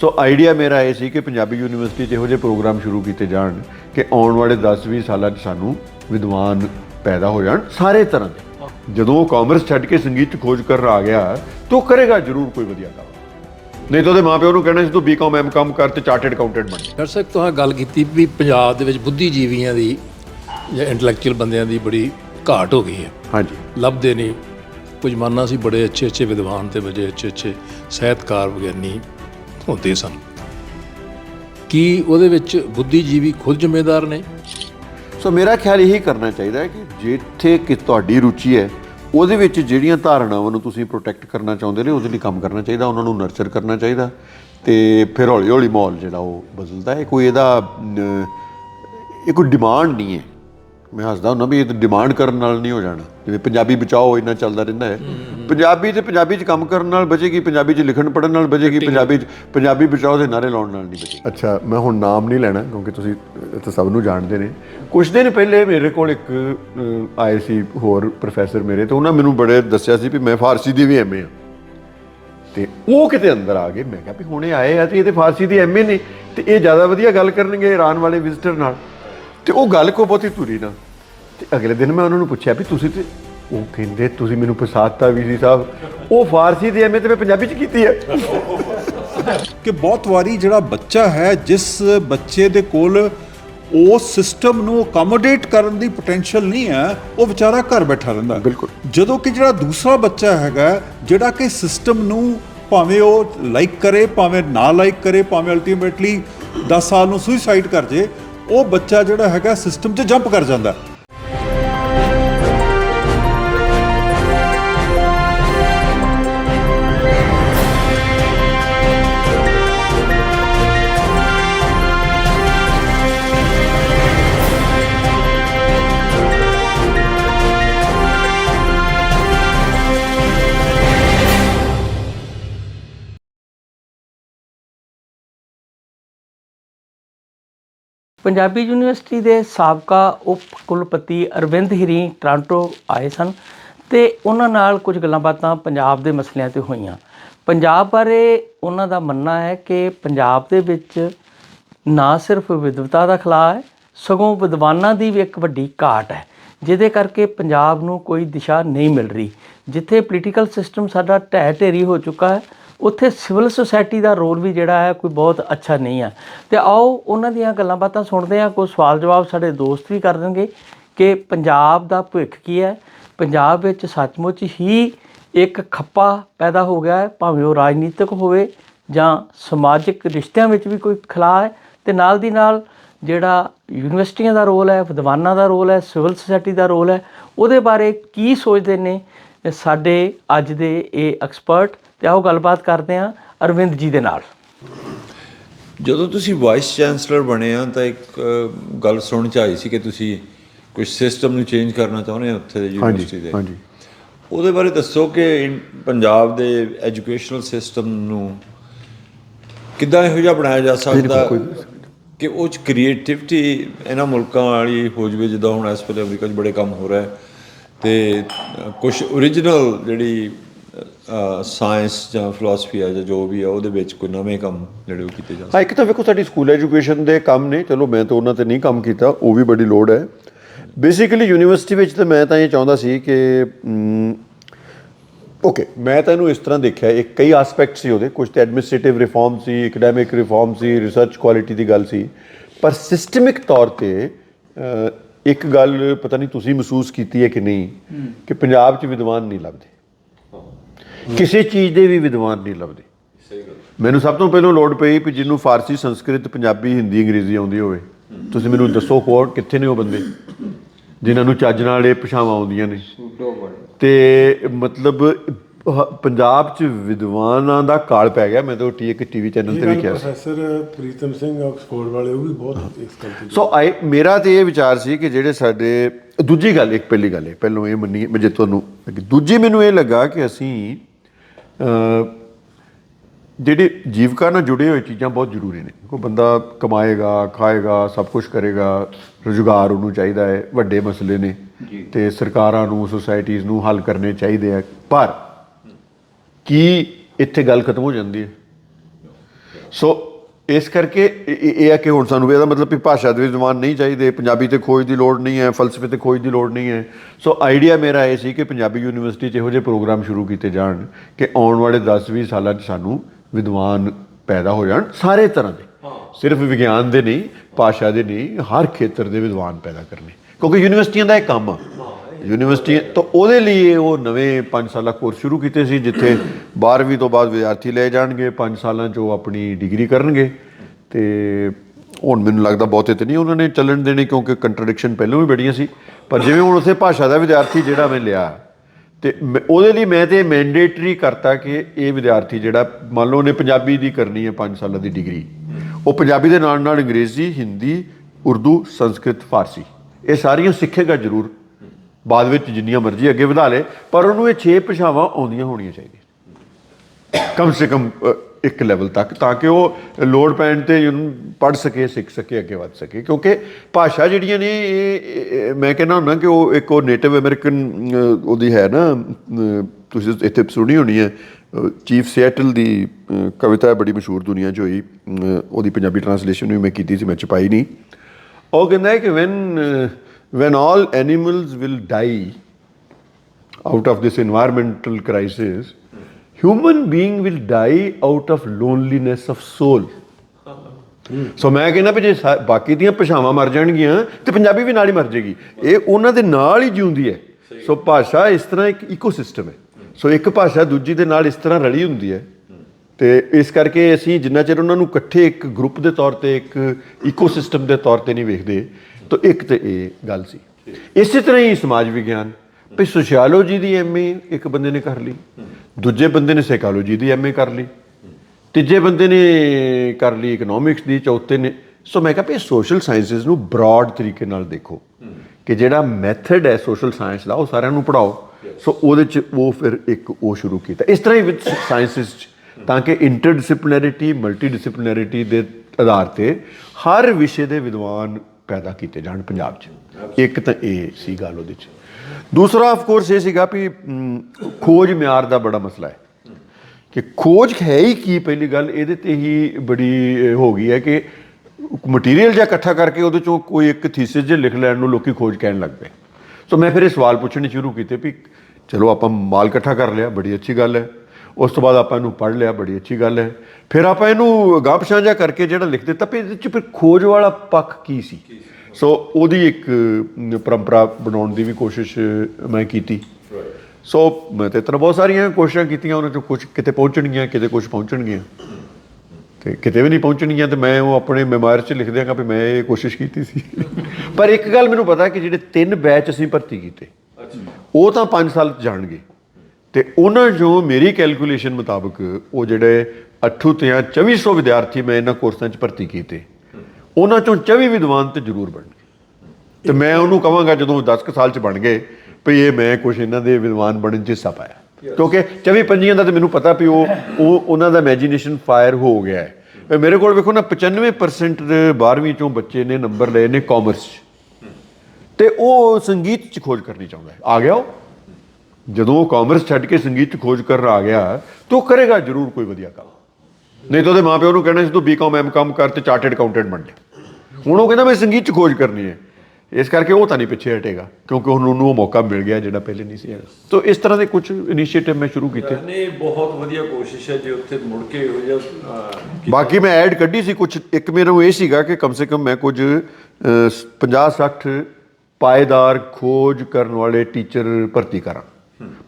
So idea ਮੇਰਾ ਇਹ ਸੀ ਕਿ ਪੰਜਾਬੀ ਯੂਨੀਵਰਸਿਟੀ 'ਚ ਇਹੋ ਜਿਹੇ ਪ੍ਰੋਗਰਾਮ ਸ਼ੁਰੂ ਕੀਤੇ ਜਾਣ ਕਿ ਆਉਣ ਵਾਲੇ 10-20 ਸਾਲਾਂ 'ਚ ਸਾਨੂੰ ਵਿਦਵਾਨ ਪੈਦਾ ਹੋ ਜਾਣ ਸਾਰੇ ਤਰ੍ਹਾਂ ਦੇ। ਜਦੋਂ ਉਹ ਕਾਮਰਸ ਛੱਡ ਕੇ ਸੰਗੀਤ ਖੋਜ ਕਰਨ ਆ ਗਿਆ ਤਾਂ ਕਰੇਗਾ ਜ਼ਰੂਰ ਕੋਈ ਵਧੀਆ ਕੰਮ। ਨਹੀਂ ਤਾਂ ਉਹਦੇ ਮਾਪਿਓ ਨੂੰ ਕਹਿਣਾ ਸੀ ਤੂੰ ਬੀਕਾਮ ਐਮਕਾਮ ਕਰ ਤੇ ਚਾਰਟਰਡ ਅਕਾਊਂਟੈਂਟ ਬਣ ਸਾਹਿਬ ਤੁਸੀਂ ਗੱਲ ਕੀਤੀ ਵੀ ਪੰਜਾਬ ਦੇ ਵਿੱਚ ਬੁੱਧੀਜੀਵੀਆਂ ਦੀ ਜਾਂ ਇੰਟੈਲੈਕਚੁਅਲ ਬੰਦਿਆਂ ਦੀ ਬੜੀ ਘਾਟ ਹੋ ਗਈ ਹੈ। ਹਾਂਜੀ। ਲੱਭਦੇ ਨਹੀਂ। ਕੁਝ ਮਾਨਾ ਸੀ ਬੜੇ ਅੱਛੇ ਅੱਛੇ ਵਿਦਵਾਨ ਤੇ ਬੜੇ ਅੱਛੇ ਅੱਛੇ ਸਾਹਿਤਕਾਰ ਵਿਗਿਆਨੀ ਹੁੰਦੇ ਸਨ। ਕੀ ਉਹਦੇ ਵਿੱਚ ਬੁੱਧੀਜੀਵੀ ਖੁਦ ਜ਼ਿੰਮੇਦਾਰ ਨੇ? ਸੋ ਮੇਰਾ ਖਿਆਲ ਇਹੀ ਕਰਨਾ ਚਾਹੀਦਾ ਹੈ ਕਿ ਜਿੱਥੇ ਕਿ ਤੁਹਾਡੀ ਰੁਚੀ ਹੈ ਉਹਦੇ ਵਿੱਚ ਜਿਹੜੀਆਂ ਧਾਰਨਾਵਾਂ ਨੂੰ ਤੁਸੀਂ ਪ੍ਰੋਟੈਕਟ ਕਰਨਾ ਚਾਹੁੰਦੇ ਨੇ ਉਹਦੇ ਲਈ ਕੰਮ ਕਰਨਾ ਚਾਹੀਦਾ ਉਹਨਾਂ ਨੂੰ ਨਰਚਰ ਕਰਨਾ ਚਾਹੀਦਾ ਤੇ ਫਿਰ ਹੌਲੀ ਹੌਲੀ ਮਾਹੌਲ ਜਿਹੜਾ ਉਹ ਬਦਲਦਾ ਹੈ। ਕੋਈ ਇਹਦਾ ਇਹ ਕੋਈ ਡਿਮਾਂਡ ਨਹੀਂ ਹੈ। ਮੈਂ ਹੱਸਦਾ ਹੁੰਦਾ ਵੀ ਇਹ ਡਿਮਾਂਡ ਕਰਨ ਨਾਲ ਨਹੀਂ ਹੋ ਜਾਣਾ। ਜਿਵੇਂ ਪੰਜਾਬੀ ਬਚਾਓ ਇੰਨਾ ਚੱਲਦਾ ਰਹਿੰਦਾ ਹੈ। ਪੰਜਾਬੀ ਤੇ ਪੰਜਾਬੀ 'ਚ ਕੰਮ ਕਰਨ ਨਾਲ ਬਚੇਗੀ ਪੰਜਾਬੀ 'ਚ ਲਿਖਣ ਪੜਨ ਨਾਲ ਬਚੇਗੀ ਪੰਜਾਬੀ 'ਚ ਪੰਜਾਬੀ ਬਚਾਓ ਦੇ ਨਾਰੇ ਲਾਉਣ ਨਾਲ ਨਹੀਂ ਬਚੇਗੀ। ਅੱਛਾ ਮੈਂ ਹੁਣ ਨਾਮ ਨਹੀਂ ਲੈਣਾ ਕਿਉਂਕਿ ਤੁਸੀਂ ਤਾਂ ਸਭ ਨੂੰ ਜਾਣਦੇ ਨੇ। ਕੁਝ ਦਿਨ ਪਹਿਲੇ ਮੇਰੇ ਕੋਲ ਇੱਕ ਆਏ ਸੀ ਹੋਰ ਪ੍ਰੋਫੈਸਰ ਮੇਰੇ ਤੇ ਉਹਨਾਂ ਮੈਨੂੰ ਬੜੇ ਦੱਸਿਆ ਸੀ ਵੀ ਮੈਂ ਫਾਰਸੀ ਦੀ ਵੀ ਐਮਏ ਆ। ਤੇ ਉਹ ਕਿਤੇ ਅੰਦਰ ਆ ਗਏ। ਮੈਂ ਕਿਹਾ ਵੀ ਹੁਣੇ ਆਏ ਆ ਤੇ ਇਹ ਤੇ ਫਾਰਸੀ ਦੀ ਐਮਏ ਨੇ। ਤੇ ਇਹ ਜ਼ਿਆਦਾ ਵਧੀਆ ਗੱਲ ਕਰਨਗੇ ਇਰਾਨ ਵਾਲੇ ਵਿਜ਼ਿਟਰ ਨਾਲ। ਤੇ ਉਹ ਗੱਲ ਕੋ ਬਹੁਤੀ ਤੁਰੀ ਨਾ। ਤੇ ਅਗਲੇ ਦਿਨ ਮੈਂ ਉਹਨਾਂ ਨੂੰ ਪੁੱਛਿਆ ਵੀ ਤੁਸੀਂ ਤੇ ਉਹ ਕਹਿੰਦੇ ਤੁਸੀਂ ਮੈਨੂੰ ਫਸਾਤਾ ਵੀ ਸੀ ਸਾਹਿਬ। ਉਹ ਫਾਰਸੀ ਦੀ ਐਮਏ ਤੇ ਮੈਂ ਪੰਜਾਬੀ ਚ ਕੀਤੀ ਹੈ। ਕਿ ਬਹੁਤ ਵਾਰੀ ਜਿਹੜਾ ਬੱਚਾ ਹੈ ਜਿਸ ਬੱਚੇ ਦੇ ਕੋਲ ਉਸ ਸਿਸਟਮ ਨੂੰ ਅਕਮੋਡੇਟ ਕਰਨ ਦੀ ਪੋਟੈਂਸ਼ੀਅਲ ਨਹੀਂ ਹੈ ਉਹ ਵਿਚਾਰਾ ਘਰ ਬੈਠਾ ਰਹਿੰਦਾ ਬਿਲਕੁਲ। ਜਦੋਂ ਕਿ ਜਿਹੜਾ ਦੂਸਰਾ ਬੱਚਾ ਹੈਗਾ ਜਿਹੜਾ ਕਿ ਸਿਸਟਮ ਨੂੰ ਭਾਵੇਂ ਉਹ ਲਾਈਕ ਕਰੇ ਭਾਵੇਂ ਨਾ ਲਾਈਕ ਕਰੇ ਭਾਵੇਂ ਅਲਟੀਮੇਟਲੀ 10 ਸਾਲ ਨੂੰ ਸੁਸਾਈਡ ਕਰ ਜੇ ਉਹ ਬੱਚਾ ਜਿਹੜਾ ਹੈਗਾ ਸਿਸਟਮ 'ਚ ਜੰਪ ਕਰ ਜਾਂਦਾ। ਪੰਜਾਬੀ ਯੂਨੀਵਰਸਿਟੀ ਦੇ ਸਾਬਕਾ ਉਪ ਕੁਲਪਤੀ ਅਰਵਿੰਦ ਹਿਰੀ ਟ੍ਰਾਂਟੋ ਆਏ ਸਨ ਤੇ ਉਹਨਾਂ ਨਾਲ ਕੁਝ ਗੱਲਾਂ ਬਾਤਾਂ ਪੰਜਾਬ ਦੇ ਮਸਲਿਆਂ ਤੇ ਹੋਈਆਂ। ਪੰਜਾਬ ਬਾਰੇ ਉਹਨਾਂ ਦਾ ਮੰਨਣਾ ਹੈ ਕਿ ਪੰਜਾਬ ਦੇ ਵਿੱਚ ਨਾ ਸਿਰਫ ਵਿਦਵਤਾ ਦਾ ਖਲਾ ਹੈ, ਸਗੋਂ ਵਿਦਵਾਨਾਂ ਦੀ ਵੀ ਇੱਕ ਵੱਡੀ ਘਾਟ ਹੈ, ਜਿਹਦੇ ਕਰਕੇ ਪੰਜਾਬ ਨੂੰ ਕੋਈ ਦਿਸ਼ਾ ਨਹੀਂ ਮਿਲ ਰਹੀ, ਜਿੱਥੇ ਪੋਲੀਟੀਕਲ ਸਿਸਟਮ ਸਾਡਾ ਢਹਿ ਢੇਰੀ ਹੋ ਚੁੱਕਾ ਹੈ ਉੱਥੇ ਸਿਵਲ ਸੁਸਾਇਟੀ ਦਾ ਰੋਲ ਵੀ ਜਿਹੜਾ ਹੈ ਕੋਈ ਬਹੁਤ ਅੱਛਾ ਨਹੀਂ ਹੈ। ਤੇ ਆਓ ਉਹਨਾਂ ਦੀਆਂ ਗੱਲਾਂ ਬਾਤਾਂ ਸੁਣਦੇ ਹਾਂ, ਕੋਈ ਸਵਾਲ ਜਵਾਬ ਸਾਡੇ ਦੋਸਤ ਵੀ ਕਰ ਦੇਣਗੇ ਕਿ ਪੰਜਾਬ ਦਾ ਭਵਿੱਖ ਕੀ ਹੈ। ਪੰਜਾਬ ਵਿੱਚ ਸੱਚਮੁੱਚ ਹੀ ਇੱਕ ਖੱਪਾ ਪੈਦਾ ਹੋ ਗਿਆ ਹੈ, ਭਾਵੇਂ ਉਹ ਰਾਜਨੀਤਿਕ ਹੋਵੇ ਜਾਂ ਸਮਾਜਿਕ ਰਿਸ਼ਤਿਆਂ ਵਿੱਚ ਵੀ ਕੋਈ ਖਲਾ ਹੈ। ਤੇ ਨਾਲ ਦੀ ਨਾਲ ਜਿਹੜਾ ਯੂਨੀਵਰਸਿਟੀਆਂ ਦਾ ਰੋਲ ਹੈ, ਵਿਦਵਾਨਾਂ ਦਾ ਰੋਲ ਹੈ, ਸਿਵਲ ਸੁਸਾਇਟੀ ਦਾ ਰੋਲ ਹੈ, ਉਹਦੇ ਬਾਰੇ ਕੀ ਸੋਚਦੇ ਨੇ? ਸਾਡੇ ਅੱਜ ਦੇ ਇਹ ਐਕਸਪਰਟ ਤੇ ਆਓ ਗੱਲਬਾਤ ਕਰਦੇ ਹਾਂ ਅਰਵਿੰਦ ਜੀ ਦੇ ਨਾਲ। ਜਦੋਂ ਤੁਸੀਂ ਵਾਈਸ ਚਾਂਸਲਰ ਬਣੇ ਆ ਤਾਂ ਇੱਕ ਗੱਲ ਸੁਣਨ ਚ ਆਈ ਸੀ ਕਿ ਤੁਸੀਂ ਕੁਝ ਸਿਸਟਮ ਨੂੰ ਚੇਂਜ ਕਰਨਾ ਚਾਹੁੰਦੇ ਹੋ ਉੱਥੇ ਦੇ ਯੂਨੀਵਰਸਿਟੀ ਦੇ। ਹਾਂਜੀ। ਉਹਦੇ ਬਾਰੇ ਦੱਸੋ ਕਿ ਪੰਜਾਬ ਦੇ ਐਜੂਕੇਸ਼ਨਲ ਸਿਸਟਮ ਨੂੰ ਕਿੱਦਾਂ ਇਹੋ ਜਿਹਾ ਬਣਾਇਆ ਜਾ ਸਕਦਾ ਕਿ ਉਹ ਚ ਕ੍ਰੀਏਟੀਵਿਟੀ ਇਹਨਾਂ ਮੁਲਕਾਂ ਵਾਲੀ ਹੋ ਜਵੇ ਜਿੱਦਾਂ ਹੁਣ ਇਸ ਵੇਲੇ ਅਮਰੀਕਾ 'ਚ ਬੜੇ ਕੰਮ ਹੋ ਰਿਹਾ ਹੈ ਤੇ ਕੁਝ ਓਰੀਜਨਲ ਜਿਹੜੀ ਸਾਇੰਸ ਜਾਂ ਫਿਲਾਸਫੀ ਹੈ ਜਾਂ ਜੋ ਵੀ ਹੈ ਉਹਦੇ ਵਿੱਚ ਕੋਈ ਨਵੇਂ ਕੰਮ ਜਿਹੜੇ ਉਹ ਕੀਤੇ ਜਾ ਹਾਂ ਇੱਕ ਤਾਂ ਵੇਖੋ ਸਾਡੀ ਸਕੂਲ ਐਜੂਕੇਸ਼ਨ ਦੇ ਕੰਮ ਨੇ। ਚਲੋ ਮੈਂ ਤਾਂ ਉਹਨਾਂ ਤੇ ਨਹੀਂ ਕੰਮ ਕੀਤਾ ਉਹ ਵੀ ਬੜੀ ਲੋੜ ਹੈ। ਬੇਸਿਕਲੀ ਯੂਨੀਵਰਸਿਟੀ ਵਿੱਚ ਤਾਂ ਮੈਂ ਤਾਂ ਇਹ ਚਾਹੁੰਦਾ ਸੀ ਕਿ ਓਕੇ ਮੈਂ ਤਾਂ ਇਹਨੂੰ ਇਸ ਤਰ੍ਹਾਂ ਦੇਖਿਆ ਇੱਕ ਕਈ ਐਸਪੈਕਟ ਸੀ ਉਹਦੇ। ਕੁਝ ਤੇ ਐਡਮਿਨਿਸਟ੍ਰੇਟਿਵ ਰਿਫਾਰਮ ਸੀ ਐਕੈਡੈਮਿਕ ਰਿਫਾਰਮ ਸੀ ਰਿਸਰਚ ਕੁਆਲਿਟੀ ਦੀ ਗੱਲ ਸੀ। ਪਰ ਸਿਸਟਮਿਕ ਤੌਰ ਤੇ ਇੱਕ ਗੱਲ ਪਤਾ ਨਹੀਂ ਤੁਸੀਂ ਮਹਿਸੂਸ ਕੀਤੀ ਹੈ ਕਿ ਨਹੀਂ ਕਿ ਪੰਜਾਬ 'ਚ ਵਿਦਵਾਨ ਨਹੀਂ ਲੱਭਦੇ। ਕਿਸੇ ਚੀਜ਼ ਦੇ ਵੀ ਵਿਦਵਾਨ ਨਹੀਂ ਲੱਭਦੇ। ਮੈਨੂੰ ਸਭ ਤੋਂ ਪਹਿਲਾਂ ਲੋੜ ਪਈ ਵੀ ਜਿਹਨੂੰ ਫਾਰਸੀ ਸੰਸਕ੍ਰਿਤ ਪੰਜਾਬੀ ਹਿੰਦੀ ਅੰਗਰੇਜ਼ੀ ਆਉਂਦੀ ਹੋਵੇ। ਤੁਸੀਂ ਮੈਨੂੰ ਦੱਸੋ ਕੋਰ ਕਿੱਥੇ ਨੇ ਉਹ ਬੰਦੇ ਜਿਨ੍ਹਾਂ ਨੂੰ ਚੱਜ ਨਾਲ ਇਹ ਭਾਸ਼ਾਵਾਂ ਆਉਂਦੀਆਂ ਨੇ? ਤੇ ਮਤਲਬ ਪੰਜਾਬ 'ਚ ਵਿਦਵਾਨਾਂ ਦਾ ਕਾਲ ਪੈ ਗਿਆ। ਮੈਂ ਤਾਂ ਟੀ ਇੱਕ ਟੀਵੀ ਚੈਨਲ ਤੇ ਵੇਖਿਆ ਸੀ। ਪ੍ਰੋਫੈਸਰ ਪ੍ਰੀਤਮ ਸਿੰਘ ਆਕਸਫੋਰਡ ਵਾਲੇ ਉਹ ਵੀ ਬਹੁਤ ਇਸ ਗੱਲ ਤੇ ਸੋ ਆਈ ਮੇਰਾ ਤੇ ਇਹ ਵਿਚਾਰ ਸੀ ਕਿ ਜਿਹੜੇ ਸਾਡੇ ਦੂਜੀ ਗੱਲ ਇੱਕ ਪਹਿਲੀ ਗੱਲ ਹੈ ਪਹਿਲੋਂ ਇਹ ਮੰਨੀ ਮੈਂ ਜੇ ਤੁਹਾਨੂੰ ਦੂਜੀ ਮੈਨੂੰ ਇਹ ਲੱਗਾ ਕਿ ਅਸੀਂ ਜਿਹੜੇ ਜੀਵਕਾ ਨਾਲ ਜੁੜੇ ਹੋਏ ਚੀਜ਼ਾਂ ਬਹੁਤ ਜ਼ਰੂਰੀ ਨੇ। ਕੋਈ ਬੰਦਾ ਕਮਾਏਗਾ ਖਾਏਗਾ ਸਭ ਕੁਝ ਕਰੇਗਾ ਰੁਜ਼ਗਾਰ ਉਹਨੂੰ ਚਾਹੀਦਾ ਹੈ ਵੱਡੇ ਮਸਲੇ ਨੇ ਤੇ ਸਰਕਾਰਾਂ ਨੂੰ ਸੁਸਾਇਟੀਆਂ ਨੂੰ ਹੱਲ ਕਰਨੇ ਚਾਹੀਦੇ ਆ। ਪਰ ਕੀ ਇੱਥੇ ਗੱਲ ਖਤਮ ਹੋ ਜਾਂਦੀ ਹੈ? ਸੋ ਇਸ ਕਰਕੇ ਇਹ- ਇਹ ਹੈ ਕਿ ਹੁਣ ਸਾਨੂੰ ਇਹਦਾ ਮਤਲਬ ਵੀ ਭਾਸ਼ਾ ਦੇ ਵਿਦਵਾਨ ਨਹੀਂ ਚਾਹੀਦੇ ਪੰਜਾਬੀ ਤੇ ਖੋਜ ਦੀ ਲੋੜ ਨਹੀਂ ਹੈ ਫਲਸਫੇ ਤੇ ਖੋਜ ਦੀ ਲੋੜ ਨਹੀਂ ਹੈ। ਸੋ ਆਈਡੀਆ ਮੇਰਾ ਇਹ ਸੀ ਕਿ ਪੰਜਾਬੀ ਯੂਨੀਵਰਸਿਟੀ 'ਚ ਇਹੋ ਜਿਹੇ ਪ੍ਰੋਗਰਾਮ ਸ਼ੁਰੂ ਕੀਤੇ ਜਾਣ ਕਿ ਆਉਣ ਵਾਲੇ 10-20 ਸਾਲਾਂ 'ਚ ਸਾਨੂੰ ਵਿਦਵਾਨ ਪੈਦਾ ਹੋ ਜਾਣ ਸਾਰੇ ਤਰ੍ਹਾਂ ਦੇ। ਸਿਰਫ ਵਿਗਿਆਨ ਦੇ ਨਹੀਂ ਭਾਸ਼ਾ ਦੇ ਨਹੀਂ ਹਰ ਖੇਤਰ ਦੇ ਵਿਦਵਾਨ ਪੈਦਾ ਕਰਨੇ। ਕਿਉਂਕਿ ਯੂਨੀਵਰਸਿਟੀਆਂ ਦਾ ਇਹ ਕੰਮ ਆ। ਯੂਨੀਵਰਸਿਟੀ ਤਾਂ ਉਹਦੇ ਲਈ ਉਹ ਨਵੇਂ 5 ਸਾਲਾ ਕੋਰਸ ਸ਼ੁਰੂ ਕੀਤੇ ਸੀ, ਜਿੱਥੇ 12ਵੀਂ ਤੋਂ ਬਾਅਦ ਵਿਦਿਆਰਥੀ ਲੈ ਜਾਣਗੇ 5 ਸਾਲਾਂ 'ਚ ਉਹ ਆਪਣੀ ਡਿਗਰੀ ਕਰਨਗੇ। ਤੇ ਹੁਣ ਮੈਨੂੰ ਲੱਗਦਾ ਬਹੁਤੇ ਤੇ ਨਹੀਂ ਉਹਨਾਂ ਨੇ ਚੱਲਣ ਦੇਣੇ, ਕਿਉਂਕਿ ਕੰਟਰਡਿਕਸ਼ਨ ਪਹਿਲਾਂ ਵੀ ਬੜੀਆਂ ਸੀ। ਪਰ ਜਿਵੇਂ ਹੁਣ ਉਸੇ ਭਾਸ਼ਾ ਦਾ ਵਿਦਿਆਰਥੀ ਜਿਹੜਾ ਮੈਂ ਲਿਆ, ਤੇ ਮੈਂ- ਉਹਦੇ ਲਈ ਮੈਂ ਤੇ ਮੈਂਡੇਟਰੀ ਕਰਤਾ ਕਿ ਇਹ ਵਿਦਿਆਰਥੀ ਜਿਹੜਾ, ਮੰਨ ਲਓ ਉਹਨੇ ਪੰਜਾਬੀ ਦੀ ਕਰਨੀ ਹੈ 5 ਸਾਲਾਂ ਦੀ ਡਿਗਰੀ ਉਹ ਪੰਜਾਬੀ ਦੇ ਨਾਲ ਨਾਲ ਅੰਗਰੇਜ਼ੀ, ਹਿੰਦੀ, ਉਰਦੂ, ਸੰਸਕ੍ਰਿਤ, ਫਾਰਸੀ, ਇਹ ਸਾਰੀਆਂ ਸਿੱਖੇਗਾ ਜ਼ਰੂਰ। ਬਾਅਦ ਵਿੱਚ ਜਿੰਨੀਆਂ ਮਰਜ਼ੀ ਅੱਗੇ ਵਧਾ ਲੇ, ਪਰ ਉਹਨੂੰ ਇਹ 6 ਭਾਸ਼ਾਵਾਂ ਆਉਂਦੀਆਂ ਹੋਣੀਆਂ ਚਾਹੀਦੀਆਂ। ਕਮ ਸੇ ਕਮ ਇੱਕ ਲੈਵਲ ਤੱਕ, ਤਾਂ ਕਿ ਉਹ ਲੋਡ ਪੈਣ ਤੇ ਪੜ ਸਕੇ, ਸਿੱਖ ਸਕੇ, ਅੱਗੇ ਵੱਧ ਸਕੇ। ਕਿਉਂਕਿ ਭਾਸ਼ਾ ਜਿਹੜੀਆਂ ਨੇ, ਇਹ ਮੈਂ ਕਹਿੰਦਾ ਹੁੰਦਾ ਕਿ ਉਹ ਇੱਕ ਉਹ ਨੇਟਿਵ ਅਮਰੀਕਨ ਉਹਦੀ ਹੈ ਨਾ ਤੁਸੀਂ ਇੱਥੇ ਸੁਣੀ ਹੋਣੀ ਹੈ ਚੀਫ ਸਿਐਟਲ ਦੀ ਕਵਿਤਾ ਬੜੀ ਮਸ਼ਹੂਰ ਦੁਨੀਆ 'ਚ ਹੋਈ ਉਹਦੀ ਪੰਜਾਬੀ ਟਰਾਂਸਲੇਸ਼ਨ ਵੀ ਮੈਂ ਕੀਤੀ ਸੀ, ਮੈਂ ਛਪਾਈ ਨਹੀਂ। ਉਹ ਕਹਿੰਦਾ ਕਿ when when all animals will die out of this environmental crisis, human being will die out of loneliness of soul. So ਮੈਂ ਕਹਿੰਦਾ ਵੀ ਜੇ ਬਾਕੀ ਦੀਆਂ ਭਾਸ਼ਾਵਾਂ ਮਰ ਜਾਣਗੀਆਂ ਤੇ ਪੰਜਾਬੀ ਵੀ ਨਾਲ ਹੀ ਮਰ ਜਾਏਗੀ। ਇਹ ਉਹਨਾਂ ਦੇ ਨਾਲ ਹੀ ਜਿਉਂਦੀ ਹੈ। ਸੋ ਭਾਸ਼ਾ ਇਸ ਤਰ੍ਹਾਂ ਇੱਕ ਇਕੋਸਿਸਟਮ ਹੈ। ਸੋ ਇੱਕ ਭਾਸ਼ਾ ਦੂਜੀ ਦੇ ਨਾਲ ਇਸ ਤਰ੍ਹਾਂ ਰਲੀ ਹੁੰਦੀ ਹੈ। ਤੇ ਇਸ ਕਰਕੇ ਅਸੀਂ ਜਿੰਨਾ ਚਿਰ ਉਹਨਾਂ ਨੂੰ ਇਕੱਠੇ ਇੱਕ ਗਰੁੱਪ ਦੇ ਤੌਰ ਤੇ ਇੱਕ ਇਕੋਸਿਸਟਮ ਦੇ ਤੌਰ ਤੇ ਨਹੀਂ ਵੇਖਦੇ ਤਾਂ ਇੱਕ ਤੇ ਇਹ ਗੱਲ ਸੀ। ਇਸੇ ਤਰ੍ਹਾਂ ਹੀ ਸਮਾਜ ਵਿਗਿਆਨ। ਵੀ ਸੋਸ਼ੀਓਲੋਜੀ ਦੀ ਐਮਏ ਇੱਕ ਬੰਦੇ ਨੇ ਕਰ ਲਈ, ਦੂਜੇ ਬੰਦੇ ਨੇ ਸਾਈਕੋਲੋਜੀ ਦੀ ਐਮਏ ਕਰ ਲਈ, ਤੀਜੇ ਬੰਦੇ ਨੇ ਕਰ ਲਈ ਇਕਨੋਮਿਕਸ ਦੀ, ਚੌਥੇ ਨੇ। ਸੋ ਮੈਂ ਕਿਹਾ ਵੀ ਸੋਸ਼ਲ ਸਾਇੰਸਿਸ ਨੂੰ ਬ੍ਰੌਡ ਤਰੀਕੇ ਨਾਲ ਦੇਖੋ, ਕਿ ਜਿਹੜਾ ਮੈਥਡ ਹੈ ਸੋਸ਼ਲ ਸਾਇੰਸ ਦਾ, ਉਹ ਸਾਰਿਆਂ ਨੂੰ ਪੜਾਓ ਸੋ ਉਹਦੇ ਚ ਉਹ ਫਿਰ ਇੱਕ ਉਹ ਸ਼ੁਰੂ ਕੀਤਾ। ਇਸ ਤਰ੍ਹਾਂ ਹੀ ਵਿਦ ਸਾਇੰਸਿਸ ਚ, ਤਾਂ ਕਿ ਇੰਟਰਡਿਸਪਲਿਨੈਰਿਟੀ ਮਲਟੀਡਿਸਪਲਿਨੈਰਿਟੀ ਦੇ ਆਧਾਰ ਤੇ ਹਰ ਵਿਸ਼ੇ ਦੇ ਵਿਦਵਾਨ ਪੈਦਾ ਕੀਤੇ ਜਾਣ ਪੰਜਾਬ 'ਚ। ਇੱਕ ਤਾਂ ਇਹ ਸੀ ਗੱਲ ਉਹਦੇ 'ਚ। ਦੂਸਰਾ ਆਫ ਕੋਰਸ ਇਹ ਸੀਗਾ ਵੀ ਖੋਜ ਮਿਆਰ ਦਾ ਬੜਾ ਮਸਲਾ ਹੈ। ਕਿ ਖੋਜ ਹੈ ਹੀ ਕੀ ਪਹਿਲੀ ਗੱਲ, ਇਹਦੇ ਤੇ ਹੀ ਬੜੀ ਹੋ ਗਈ ਹੈ ਕਿ ਮਟੀਰੀਅਲ ਜਿਹਾ ਇਕੱਠਾ ਕਰਕੇ ਉਹਦੇ ਚੋਂ ਕੋਈ ਇੱਕ ਥੀਸਿਸ ਜੇ ਲਿਖ ਲੈਣ ਨੂੰ ਲੋਕੀ ਖੋਜ ਕਹਿਣ ਲੱਗ ਪਏ। ਸੋ ਮੈਂ ਫਿਰ ਇਹ ਸਵਾਲ ਪੁੱਛਣੇ ਸ਼ੁਰੂ ਕੀਤੇ ਵੀ ਚਲੋ ਆਪਾਂ ਮਾਲ ਇਕੱਠਾ ਕਰ ਲਿਆ, ਬੜੀ ਅੱਛੀ ਗੱਲ ਹੈ। ਉਸ ਤੋਂ ਬਾਅਦ ਆਪਾਂ ਇਹਨੂੰ ਪੜ੍ਹ ਲਿਆ ਬੜੀ ਅੱਛੀ ਗੱਲ ਹੈ। ਫਿਰ ਆਪਾਂ ਇਹਨੂੰ ਗਾਂਪ ਸਾਂਝਾ ਕਰਕੇ ਜਿਹੜਾ ਲਿਖ ਦਿੱਤਾ ਵੀ ਇਹਦੇ ਚ ਫਿਰ ਖੋਜ ਵਾਲਾ ਪੱਖ ਕੀ ਸੀ? ਸੋ ਉਹਦੀ ਇੱਕ ਪਰੰਪਰਾ ਬਣਾਉਣ ਦੀ ਵੀ ਕੋਸ਼ਿਸ਼ ਮੈਂ ਕੀਤੀ। ਸੋ ਮੈਂ ਤੇ ਤਰ੍ਹਾਂ ਬਹੁਤ ਸਾਰੀਆਂ ਕੋਸ਼ਿਸ਼ਾਂ ਕੀਤੀਆਂ ਉਹਨਾਂ ਚੋਂ ਕੁਝ ਕਿਤੇ ਪਹੁੰਚਣਗੀਆਂ ਕਿਤੇ ਕੁਝ ਪਹੁੰਚਣਗੀਆਂ। ਤੇ ਕਿਤੇ ਵੀ ਨਹੀਂ ਪਹੁੰਚਣਗੀਆਂ ਤੇ ਮੈਂ ਉਹ ਆਪਣੇ ਮੈਮੋਇਰ 'ਚ ਲਿਖ ਦਿਆਂਗਾ ਵੀ ਮੈਂ ਇਹ ਕੋਸ਼ਿਸ਼ ਕੀਤੀ ਸੀ। ਪਰ ਇੱਕ ਗੱਲ ਮੈਨੂੰ ਪਤਾ ਕਿ ਜਿਹੜੇ ਤਿੰਨ ਬੈਚ ਅਸੀਂ ਭਰਤੀ ਕੀਤੇ ਉਹ ਤਾਂ 5 ਸਾਲ ਜਾਣਗੇ। ਤੇ ਉਹਨਾਂ ਜੋ ਮੇਰੀ ਕੈਲਕੂਲੇਸ਼ਨ ਮੁਤਾਬਕ ਉਹ ਜਿਹੜੇ 8 ਤੇ 2400 ਵਿਦਿਆਰਥੀ ਮੈਂ ਇਹਨਾਂ ਕੋਰਸਾਂ 'ਚ ਭਰਤੀ ਕੀਤੇ ਉਹਨਾਂ ਚੋਂ 24 ਵਿਦਵਾਨ ਤੇ ਜ਼ਰੂਰ ਬਣਨਗੇ ਤੇ ਮੈਂ ਉਹਨੂੰ ਕਹਾਂਗਾ ਜਦੋਂ 10 ਕੁ ਸਾਲ 'ਚ ਬਣ ਗਏ ਵੀ ਇਹ ਮੈਂ ਕੁਝ ਇਹਨਾਂ ਦੇ ਵਿਦਵਾਨ ਬਣਨ 'ਚ ਹਿੱਸਾ ਪਾਇਆ। ਕਿਉਂਕਿ 24 ਪੰਜੀਆਂ ਦਾ ਤੇ ਮੈਨੂੰ ਪਤਾ ਵੀ ਉਹ ਉਹ ਉਹਨਾਂ ਦਾ ਇਮੇਜਿਨੇਸ਼ਨ ਫਾਇਰ ਹੋ ਗਿਆ ਹੈ। ਮੇਰੇ ਕੋਲ ਵੇਖੋ ਨਾ 95% ਦੇ 12ਵੀਂ ਚੋਂ ਬੱਚੇ ਨੇ ਨੰਬਰ ਲਏ ਨੇ ਕਾਮਰਸ 'ਚ। ਤੇ ਉਹ ਸੰਗੀਤ 'ਚ ਖੋਜ ਕਰਨੀ ਚਾਹੁੰਦਾ ਹੈ। ਆ ਗਿਆ ਉਹ? ਜਦੋਂ ਉਹ ਕਾਮਰਸ ਛੱਡ ਕੇ ਸੰਗੀਤ 'ਚ ਖੋਜ ਕਰਨ ਆ ਗਿਆ ਤਾਂ ਉਹ ਕਰੇਗਾ ਜ਼ਰੂਰ ਕੋਈ ਵਧੀਆ ਕੰਮ। ਨਹੀਂ ਤਾਂ ਉਹਦੇ ਮਾਪਿਓ ਨੂੰ ਕਹਿਣਾ ਸੀ ਤੂੰ ਬੀਕਾਮ ਐਮਕਾਮ ਕਰ ਤੇ ਚਾਰਟਰਡ ਅਕਾਊਂਟੈਂਟ ਬਣ ਜਾ। ਹੁਣ ਉਹ ਕਹਿੰਦਾ ਮੈਂ ਸੰਗੀਤ 'ਚ ਖੋਜ ਕਰਨੀ ਹੈ। ਇਸ ਕਰਕੇ ਉਹ ਤਾਂ ਨਹੀਂ ਪਿੱਛੇ ਹਟੇਗਾ ਕਿਉਂਕਿ ਹੁਣ ਉਹਨੂੰ ਉਹ ਮੌਕਾ ਮਿਲ ਗਿਆ ਜਿਹੜਾ ਪਹਿਲੇ ਨਹੀਂ ਸੀ ਹੈਗਾ। ਸੋ ਇਸ ਤਰ੍ਹਾਂ ਦੇ ਕੁਝ ਇਨੀਸ਼ੀਏਟਿਵ ਮੈਂ ਸ਼ੁਰੂ ਕੀਤੇ। ਨਹੀਂ ਬਹੁਤ ਵਧੀਆ ਕੋਸ਼ਿਸ਼ ਹੈ ਜੇ ਉੱਥੇ ਮੁੜ ਕੇ ਜਿਹਾ ਅਹ, ਬਾਕੀ ਮੈਂ ਐਡ ਕੱਢੀ ਸੀ ਕੁਝ ਇੱਕ ਮੈਨੂੰ ਇਹ ਸੀਗਾ ਕਿ ਕਮ ਸੇ ਕਮ ਮੈਂ ਕੁਝ 50 60 ਪਾਏਦਾਰ ਖੋਜ ਕਰਨ ਵਾਲੇ ਟੀਚਰ ਭਰਤੀ ਕਰਾਂ।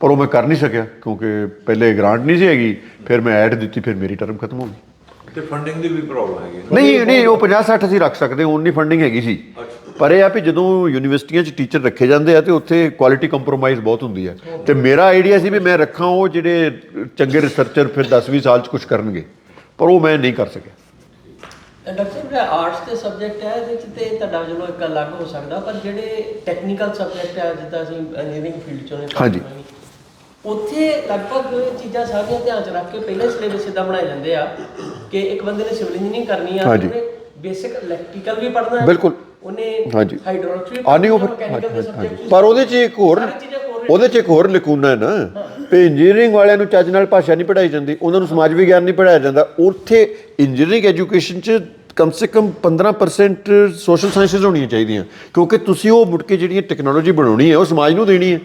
ਪਰ ਉਹ ਮੈਂ ਕਰ ਨਹੀਂ ਸਕਿਆ ਕਿਉਂਕਿ ਪਹਿਲੇ ਗ੍ਰਾਂਟ ਨਹੀਂ ਸੀ ਹੈਗੀ ਫਿਰ ਮੈਂ ਐਡ ਦਿੱਤੀ ਫਿਰ ਮੇਰੀ ਟਰਮ ਖਤਮ ਹੋ ਗਈ। ਤੇ ਫੰਡਿੰਗ ਦੀ ਵੀ ਪ੍ਰੋਬਲਮ ਹੈਗੀ? ਨਹੀਂ ਨਹੀਂ ਉਹ 50 60 ਅਸੀਂ ਰੱਖ ਸਕਦੇ ਉਨੀ ਫੰਡਿੰਗ ਹੈਗੀ ਸੀ। ਪਰ ਇਹ ਆ ਵੀ ਜਦੋਂ ਯੂਨੀਵਰਸਿਟੀਆਂ 'ਚ ਟੀਚਰ ਰੱਖੇ ਜਾਂਦੇ ਆ ਤੇ ਉੱਥੇ ਕੁਆਲਿਟੀ ਕੰਪਰੋਮਾਈਜ਼ ਬਹੁਤ ਹੁੰਦੀ ਹੈ ਤੇ ਮੇਰਾ ਆਈਡੀਆ ਸੀ ਵੀ ਮੈਂ ਰੱਖਾਂ ਉਹ ਜਿਹੜੇ ਚੰਗੇ ਰਿਸਰਚਰ ਫਿਰ 10-20 ਸਾਲ 'ਚ ਕੁਝ ਕਰਨਗੇ ਪਰ ਉਹ ਮੈਂ ਨਹੀਂ ਕਰ ਸਕਿਆ। ਡਾਕਟਰ ਜਿਹੜਾ ਆਰਟਸ ਦੇ ਸਬਜੈਕਟ ਹੈ ਤੇ ਤੁਹਾਡਾ ਚਲੋ ਇੱਕ ਅਲੱਗ ਹੋ ਸਕਦਾ ਪਰ ਜਿਹੜੇ ਟੈਕਨੀਕਲ ਸਬਜੈਕਟ ਹੈ ਜਿੱਦਾਂ ਅਸੀਂ ਇੰਜੀਨੀਅਰਿੰਗ ਫੀਲਡ ਚੋਂ ਨੇ ਹਾਂਜੀ। ਉੱਥੇ ਲਗਭਗ ਇਹ ਚੀਜ਼ਾਂ ਸਾਰੀਆਂ ਧਿਆਨ ਚ ਰੱਖ ਕੇ ਪਹਿਲੇ ਸਿਲੇਬਸ ਇਦਾਂ ਬਣਾਏ ਜਾਂਦੇ ਆ ਕਿ ਇੱਕ ਬੰਦੇ ਨੇ ਸਿਵਲ ਇੰਜੀਨੀਅਰਿੰਗ ਕਰਨੀ ਆ ਹਾਂਜੀ। ਉਹਨੇ ਬੇਸਿਕ ਇਲੈਕਟ੍ਰੀਕਲ ਵੀ ਪੜ੍ਹਨਾ ਹੈ ਬਿਲਕੁਲ। ਉਹਨੇ ਹਾਂਜੀ। ਹਾਈਡ੍ਰੋਲਿਕਸ ਵੀ ਆ ਨਹੀਂ ਉਹ ਫਿਰ ਹਾਂਜੀ, ਹਾਂਜੀ। ਪਰ ਉਹਦੇ 'ਚ ਇੱਕ ਹੋਰ ਸਾਰੀ ਚੀਜ਼ਾਂ ਹੋਰ ਉਹਦੇ 'ਚ ਇੱਕ ਹੋਰ ਲਕੂਨਾ ਹੈ ਨਾ ਵੀ ਇੰਜੀਨੀਅਰਿੰਗ ਵਾਲਿਆਂ ਨੂੰ ਚੱਜ ਨਾਲ ਭਾਸ਼ਾ ਨਹੀਂ ਪੜ੍ਹਾਈ ਜਾਂਦੀ ਉਹਨਾਂ ਨੂੰ ਸਮਾਜ ਵਿਗਿਆਨ ਨਹੀਂ ਪੜ੍ਹਾਇਆ ਜਾਂਦਾ ਉੱਥੇ ਇੰਜੀਨੀਅਰਿੰਗ ਐਜੂਕੇਸ਼ਨ 'ਚ ਕਮ ਸੇ ਕਮ 15% ਸੋਸ਼ਲ ਸਾਇੰਸਿਸ ਹੋਣੀਆਂ ਚਾਹੀਦੀਆਂ ਕਿਉਂਕਿ ਤੁਸੀਂ ਉਹ ਮੁੜ ਕੇ ਜਿਹੜੀਆਂ ਟੈਕਨੋਲੋਜੀ ਬਣਾਉਣੀ ਹੈ ਉਹ ਸਮਾਜ ਨੂੰ ਦੇਣੀ ਹੈ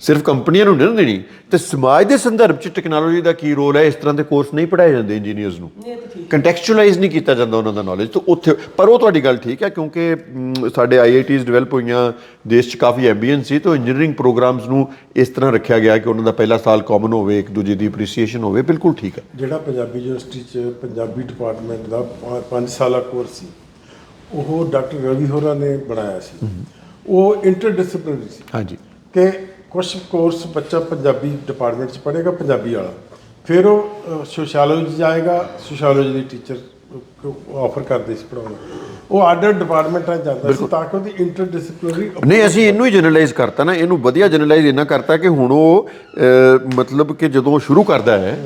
ਸਿਰਫ ਕੰਪਨੀਆਂ ਨੂੰ ਨਹੀਂ ਦੇਣੀ ਤੇ ਸਮਾਜ ਦੇ ਸੰਦਰਭ 'ਚ ਟੈਕਨੋਲੋਜੀ ਦਾ ਕੀ ਰੋਲ ਹੈ? ਇਸ ਤਰ੍ਹਾਂ ਦੇ ਕੋਰਸ ਨਹੀਂ ਪੜ੍ਹਾਏ ਜਾਂਦੇ ਇੰਜੀਨੀਅਰਸ ਨੂੰ। ਕੰਟੈਕਚੁਅਲਾਈਜ਼ ਨਹੀਂ ਕੀਤਾ ਜਾਂਦਾ ਉਹਨਾਂ ਦਾ ਨੌਲੇਜ ਤਾਂ ਉੱਥੇ ਪਰ ਉਹ ਤੁਹਾਡੀ ਗੱਲ ਠੀਕ ਹੈ ਕਿਉਂਕਿ ਸਾਡੇ ਆਈਆਈਟੀਜ਼ ਡਿਵੈਲਪ ਹੋਈਆਂ ਦੇਸ਼ 'ਚ ਕਾਫੀ ਐਂਬੀਐਂਸ ਸੀ ਤਾਂ ਇੰਜੀਨੀਅਰਿੰਗ ਪ੍ਰੋਗਰਾਮਸ ਨੂੰ ਇਸ ਤਰ੍ਹਾਂ ਰੱਖਿਆ ਗਿਆ ਕਿ ਉਹਨਾਂ ਦਾ ਪਹਿਲਾ ਸਾਲ ਕਾਮਨ ਹੋਵੇ ਇੱਕ ਦੂਜੇ ਦੀ ਅਪਰੀਸੀਏਸ਼ਨ ਹੋਵੇ ਬਿਲਕੁਲ ਠੀਕ ਹੈ। ਜਿਹੜਾ ਪੰਜਾਬੀ ਯੂਨੀਵਰਸਿਟੀ ਚ ਪੰਜਾਬੀ ਡਿਪਾਰਟਮੈਂਟ ਦਾ 5 ਸਾਲਾ ਕੋਰਸ ਸੀ ਉਹ ਡਾਕਟਰ ਰਵੀ ਹੋਰਾਂ ਨੇ ਬਣਾਇਆ ਸੀ। ਉਹ ਇੰਟਰਡਿਸਪਲਿਨਰੀ ਸੀ। ਹਾਂਜੀ। ਕਿ ਕੁਝ ਕੋਰਸ ਬੱਚਾ ਪੰਜਾਬੀ ਡਿਪਾਰਟਮੈਂਟ ਚ ਪੜ੍ਹੇਗਾ ਪੰਜਾਬੀ ਵਾਲਾ। ਫਿਰ ਉਹ ਸੋਸ਼ੀਓਲੋਜੀ ਜਾਏਗਾ ਸੋਸ਼ੀਓਲੋਜੀ ਦੀ ਟੀਚਰ ਆਫਰ ਕਰਦੇ ਸੀ ਪੜਾਉਣਾ ਉਹ ਆਰਡਰ ਡਿਪਾਰਟਮੈਂਟਾਂ ਜਾਂਦਾ ਸੀ ਤਾਂ ਕਿ ਉਹਦੀ ਇੰਟਰਡਿਸਪਲਿਨਰੀ ਨਹੀਂ ਅਸੀਂ ਇਹਨੂੰ ਹੀ ਜਨਰਲਾਈਜ਼ ਕਰਤਾ ਨਾ ਇਹਨੂੰ ਵਧੀਆ ਜਨਰਲਾਈਜ਼ ਇਹਨਾਂ ਕਰਤਾ ਕਿ ਹੁਣ ਉਹ ਮਤਲਬ ਕਿ ਜਦੋਂ ਉਹ ਸ਼ੁਰੂ ਕਰਦਾ ਹੈ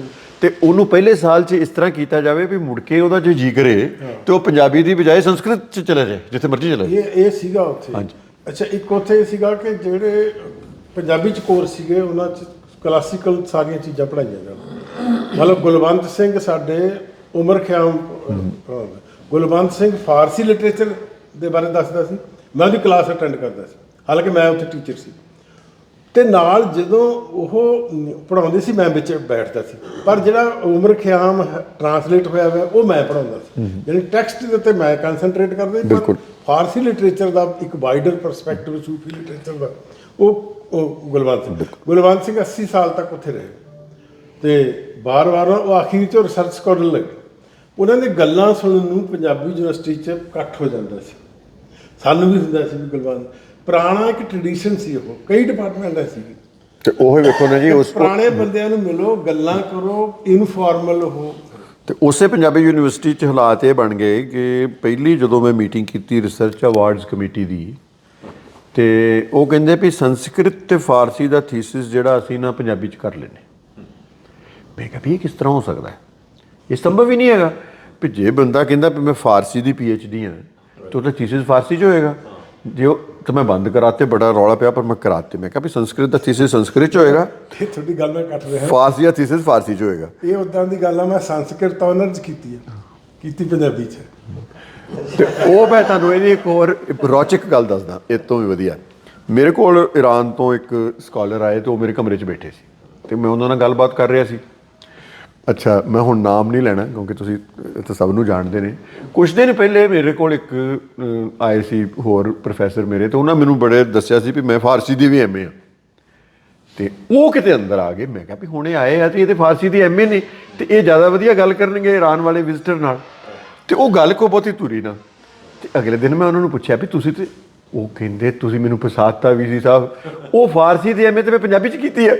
ਤੇ ਉਹਨੂੰ ਪਹਿਲੇ ਸਾਲ 'ਚ ਇਸ ਤਰ੍ਹਾਂ ਕੀਤਾ ਜਾਵੇ ਵੀ ਮੁੜ ਕੇ ਉਹਦਾ ਜੇ ਜੀ ਕਰੇ ਤੇ ਉਹ ਪੰਜਾਬੀ ਦੀ ਬਜਾਏ ਸੰਸਕ੍ਰਿਤ 'ਚ ਚਲਾ ਜਾਏ ਜਿੱਥੇ ਮਰਜ਼ੀ ਚਲਾ ਜਾਏ। ਇਹ ਇਹ ਸੀਗਾ ਉੱਥੇ। ਹਾਂਜੀ। ਅੱਛਾ ਇੱਕ ਉੱਥੇ ਇਹ ਸੀਗਾ ਕਿ ਜਿਹੜੇ ਪੰਜਾਬੀ ਚ ਕੋਰਸ ਸੀਗੇ ਉਹਨਾਂ ਚ ਕਲਾਸੀਕਲ ਸਾਰੀਆਂ ਚੀਜ਼ਾਂ ਪੜਾਈਆਂ ਜਾਣ। ਮਤਲਬ ਗੁਲਵੰਤ ਸਿੰਘ ਸਾਡੇ Omar Khayyam. Gulwant Singh Farsi literature ਦੇ ਬਾਰੇ ਦੱਸਦਾ ਸੀ। ਮੈਂ ਉਹਦੀ ਕਲਾਸ ਅਟੈਂਡ ਕਰਦਾ ਸੀ। ਹਾਲਾਂਕਿ ਮੈਂ ਉੱਥੇ ਟੀਚਰ ਸੀ। ਤੇ ਨਾਲ ਜਦੋਂ ਉਹ ਪੜਾਉਂਦੇ ਸੀ ਮੈਂ ਵਿੱਚ ਬੈਠਦਾ ਸੀ। ਪਰ ਜਿਹੜਾ ਉਮਰ ਖਿਆਮ ਟਰਾਂਸਲੇਟ ਹੋਇਆ ਹੋਇਆ ਉਹ ਮੈਂ ਪੜਾਉਂਦਾ ਸੀ। ਯਾਨੀ ਟੈਕਸਟ ਦੇ ਉੱਤੇ ਮੈਂ ਕਨਸੈਂਟਰੇਟ ਕਰਦਾ ਸੀ। ਪਰ ਫਾਰਸੀ ਲਿਟਰੇਚਰ ਦਾ ਇੱਕ ਵਾਈਡਰ ਪਰਸਪੈਕਟਿਵ ਸੂਫੀ ਲਿਟਰੇਚਰ ਦਾ ਉਹ ਉਹ ਗੁਲਵੰਤ ਸਿੰਘ। ਗੁਲਵੰਤ ਸਿੰਘ 80 ਸਾਲ ਤੱਕ ਉੱਥੇ ਰਹੇ। ਤੇ ਬਾਰ-ਬਾਰ ਉਹ ਆਖਿਰ ਚ ਰਿਸਰਚ ਕਰਨ ਲੱਗੇ। ਉਹਨਾਂ ਦੀ ਗੱਲਾਂ ਸੁਣਨ ਨੂੰ ਪੰਜਾਬੀ ਯੂਨੀਵਰਸਿਟੀ 'ਚ ਇਕੱਠ ਹੋ ਜਾਂਦਾ ਸੀ। ਸਾਨੂੰ ਵੀ ਹੁੰਦਾ ਸੀ ਗੁਲਵੰਤ ਪੁਰਾਣਾ ਇੱਕ ਟ੍ਰੈਡੀਸ਼ਨ ਸੀ ਉਹ ਕਈ ਡਿਪਾਰਟਮੈਂਟ ਐ ਸੀ। ਤੇ ਉਹ ਹੀ ਵੇਖੋ ਨਾ ਜੀ ਉਸ ਪੁਰਾਣੇ ਬੰਦਿਆਂ ਨੂੰ ਮਿਲੋ ਗੱਲਾਂ ਕਰੋ ਇਨਫਾਰਮਲ ਹੋ। ਤੇ ਉਸੇ ਪੰਜਾਬੀ ਯੂਨੀਵਰਸਿਟੀ 'ਚ ਹਾਲਾਤ ਇਹ ਬਣ ਗਏ ਕਿ ਪਹਿਲੀ ਜਦੋਂ ਮੈਂ ਮੀਟਿੰਗ ਕੀਤੀ ਰਿਸਰਚ ਅਵਾਰਡਸ ਕਮੇਟੀ ਦੀ ਤੇ ਉਹ ਕਹਿੰਦੇ ਵੀ ਸੰਸਕ੍ਰਿਤ ਤੇ ਫਾਰਸੀ ਦਾ ਥੀਸਿਸ ਜਿਹੜਾ ਅਸੀਂ ਨਾ ਪੰਜਾਬੀ 'ਚ ਕਰ ਲੈਨੇ ਮੈਂ ਕਿਹਾ ਵੀ ਇਹ ਕਿਸ ਤਰ੍ਹਾਂ ਹੋ ਸਕਦਾ ਹੈ? ਇਹ ਸੰਭਵ ਹੀ ਨਹੀਂ ਹੈਗਾ ਵੀ ਜੇ ਬੰਦਾ ਕਹਿੰਦਾ ਵੀ ਮੈਂ ਫਾਰਸੀ ਦੀ ਡੀ ਹਾਂ ਤੇ ਉਹਦਾ ਥੀਸਿਸ ਫਾਰਸੀ 'ਚ ਹੋਏਗਾ। ਜੇ ਉਹ ਤਾਂ ਮੈਂ ਬੰਦ ਕਰਾਤੇ ਬੜਾ ਰੌਲਾ ਪਿਆ ਪਰ ਮੈਂ ਕਰਾਤੇ। ਮੈਂ ਕਿਹਾ ਵੀ ਸੰਸਕ੍ਰਿਤ ਦਾ ਥੀਸਿਸ ਸੰਸਕ੍ਰਿਤ 'ਚ ਹੋਏਗਾ। ਇਹ ਤੁਹਾਡੀ ਗੱਲ ਮੈਂ ਕੱਟ ਰਿਹਾ। ਫਾਰਸੀ ਦਾ ਥੀਸਿਸ ਫਾਰਸੀ 'ਚ ਹੋਏਗਾ। ਇਹ ਉਦਾਂ ਦੀ ਗੱਲ ਆ ਮੈਂ ਸੰਸਕ੍ਰਿਤ ਆਨਰਸ ਕੀਤੀ ਆ ਕੀਤੀ ਪੰਜਾਬੀ 'ਚ। ਤੇ ਉਹ ਮੈਂ ਤੁਹਾਨੂੰ ਇਹਦੀ ਇੱਕ ਹੋਰ ਰੌਚਕ ਗੱਲ ਦੱਸਦਾ, ਇਹ ਤੋਂ ਵੀ ਵਧੀਆ। ਮੇਰੇ ਕੋਲ ਈਰਾਨ ਤੋਂ ਇੱਕ ਸਕਾਲਰ ਆਏ ਤੇ ਉਹ ਮੇਰੇ ਕਮਰੇ 'ਚ ਬੈਠੇ ਸੀ। ਤੇ ਮੈਂ ਉਹਨਾਂ ਨਾਲ ਗੱਲਬਾਤ ਕਰ ਰਿਹਾ ਸੀ। ਅੱਛਾ, ਮੈਂ ਹੁਣ ਨਾਮ ਨਹੀਂ ਲੈਣਾ, ਕਿਉਂਕਿ ਤੁਸੀਂ ਇਹ ਤਾਂ ਸਭ ਨੂੰ ਜਾਣਦੇ ਨੇ। ਕੁਝ ਦਿਨ ਪਹਿਲੇ ਮੇਰੇ ਕੋਲ ਇੱਕ ਆਏ ਸੀ ਹੋਰ ਪ੍ਰੋਫੈਸਰ ਮੇਰੇ, ਤੇ ਉਹਨਾਂ ਮੈਨੂੰ ਬੜੇ ਦੱਸਿਆ ਸੀ ਵੀ ਮੈਂ ਫਾਰਸੀ ਦੀ ਵੀ ਐਮਏ ਆ ਤੇ ਉਹ ਕਿਤੇ ਅੰਦਰ ਆ ਗਏ। ਮੈਂ ਕਿਹਾ ਵੀ ਹੁਣੇ ਆਏ ਆ ਤੇ ਇਹ ਤੇ ਫਾਰਸੀ ਦੀ ਐਮਏ ਨੇ। ਤੇ ਇਹ ਜ਼ਿਆਦਾ ਵਧੀਆ ਗੱਲ ਕਰਨਗੇ ਈਰਾਨ ਵਾਲੇ ਵਿਜ਼ਿਟਰ ਨਾਲ। ਤੇ ਉਹ ਗੱਲ ਕੋ ਬਹੁਤੀ ਤੁਰੀ ਨਾ। ਤੇ ਅਗਲੇ ਦਿਨ ਮੈਂ ਉਹਨਾਂ ਨੂੰ ਪੁੱਛਿਆ ਵੀ ਤੁਸੀਂ ਤੇ ਉਹ ਕਹਿੰਦੇ ਤੁਸੀਂ ਮੈਨੂੰ ਫਸਾਤਾ ਵੀ ਸੀ ਸਾਹਿਬ। ਉਹ ਫਾਰਸੀ ਦੀ ਐਮਏ ਤੇ ਮੈਂ ਪੰਜਾਬੀ ਚ ਕੀਤੀ ਹੈ।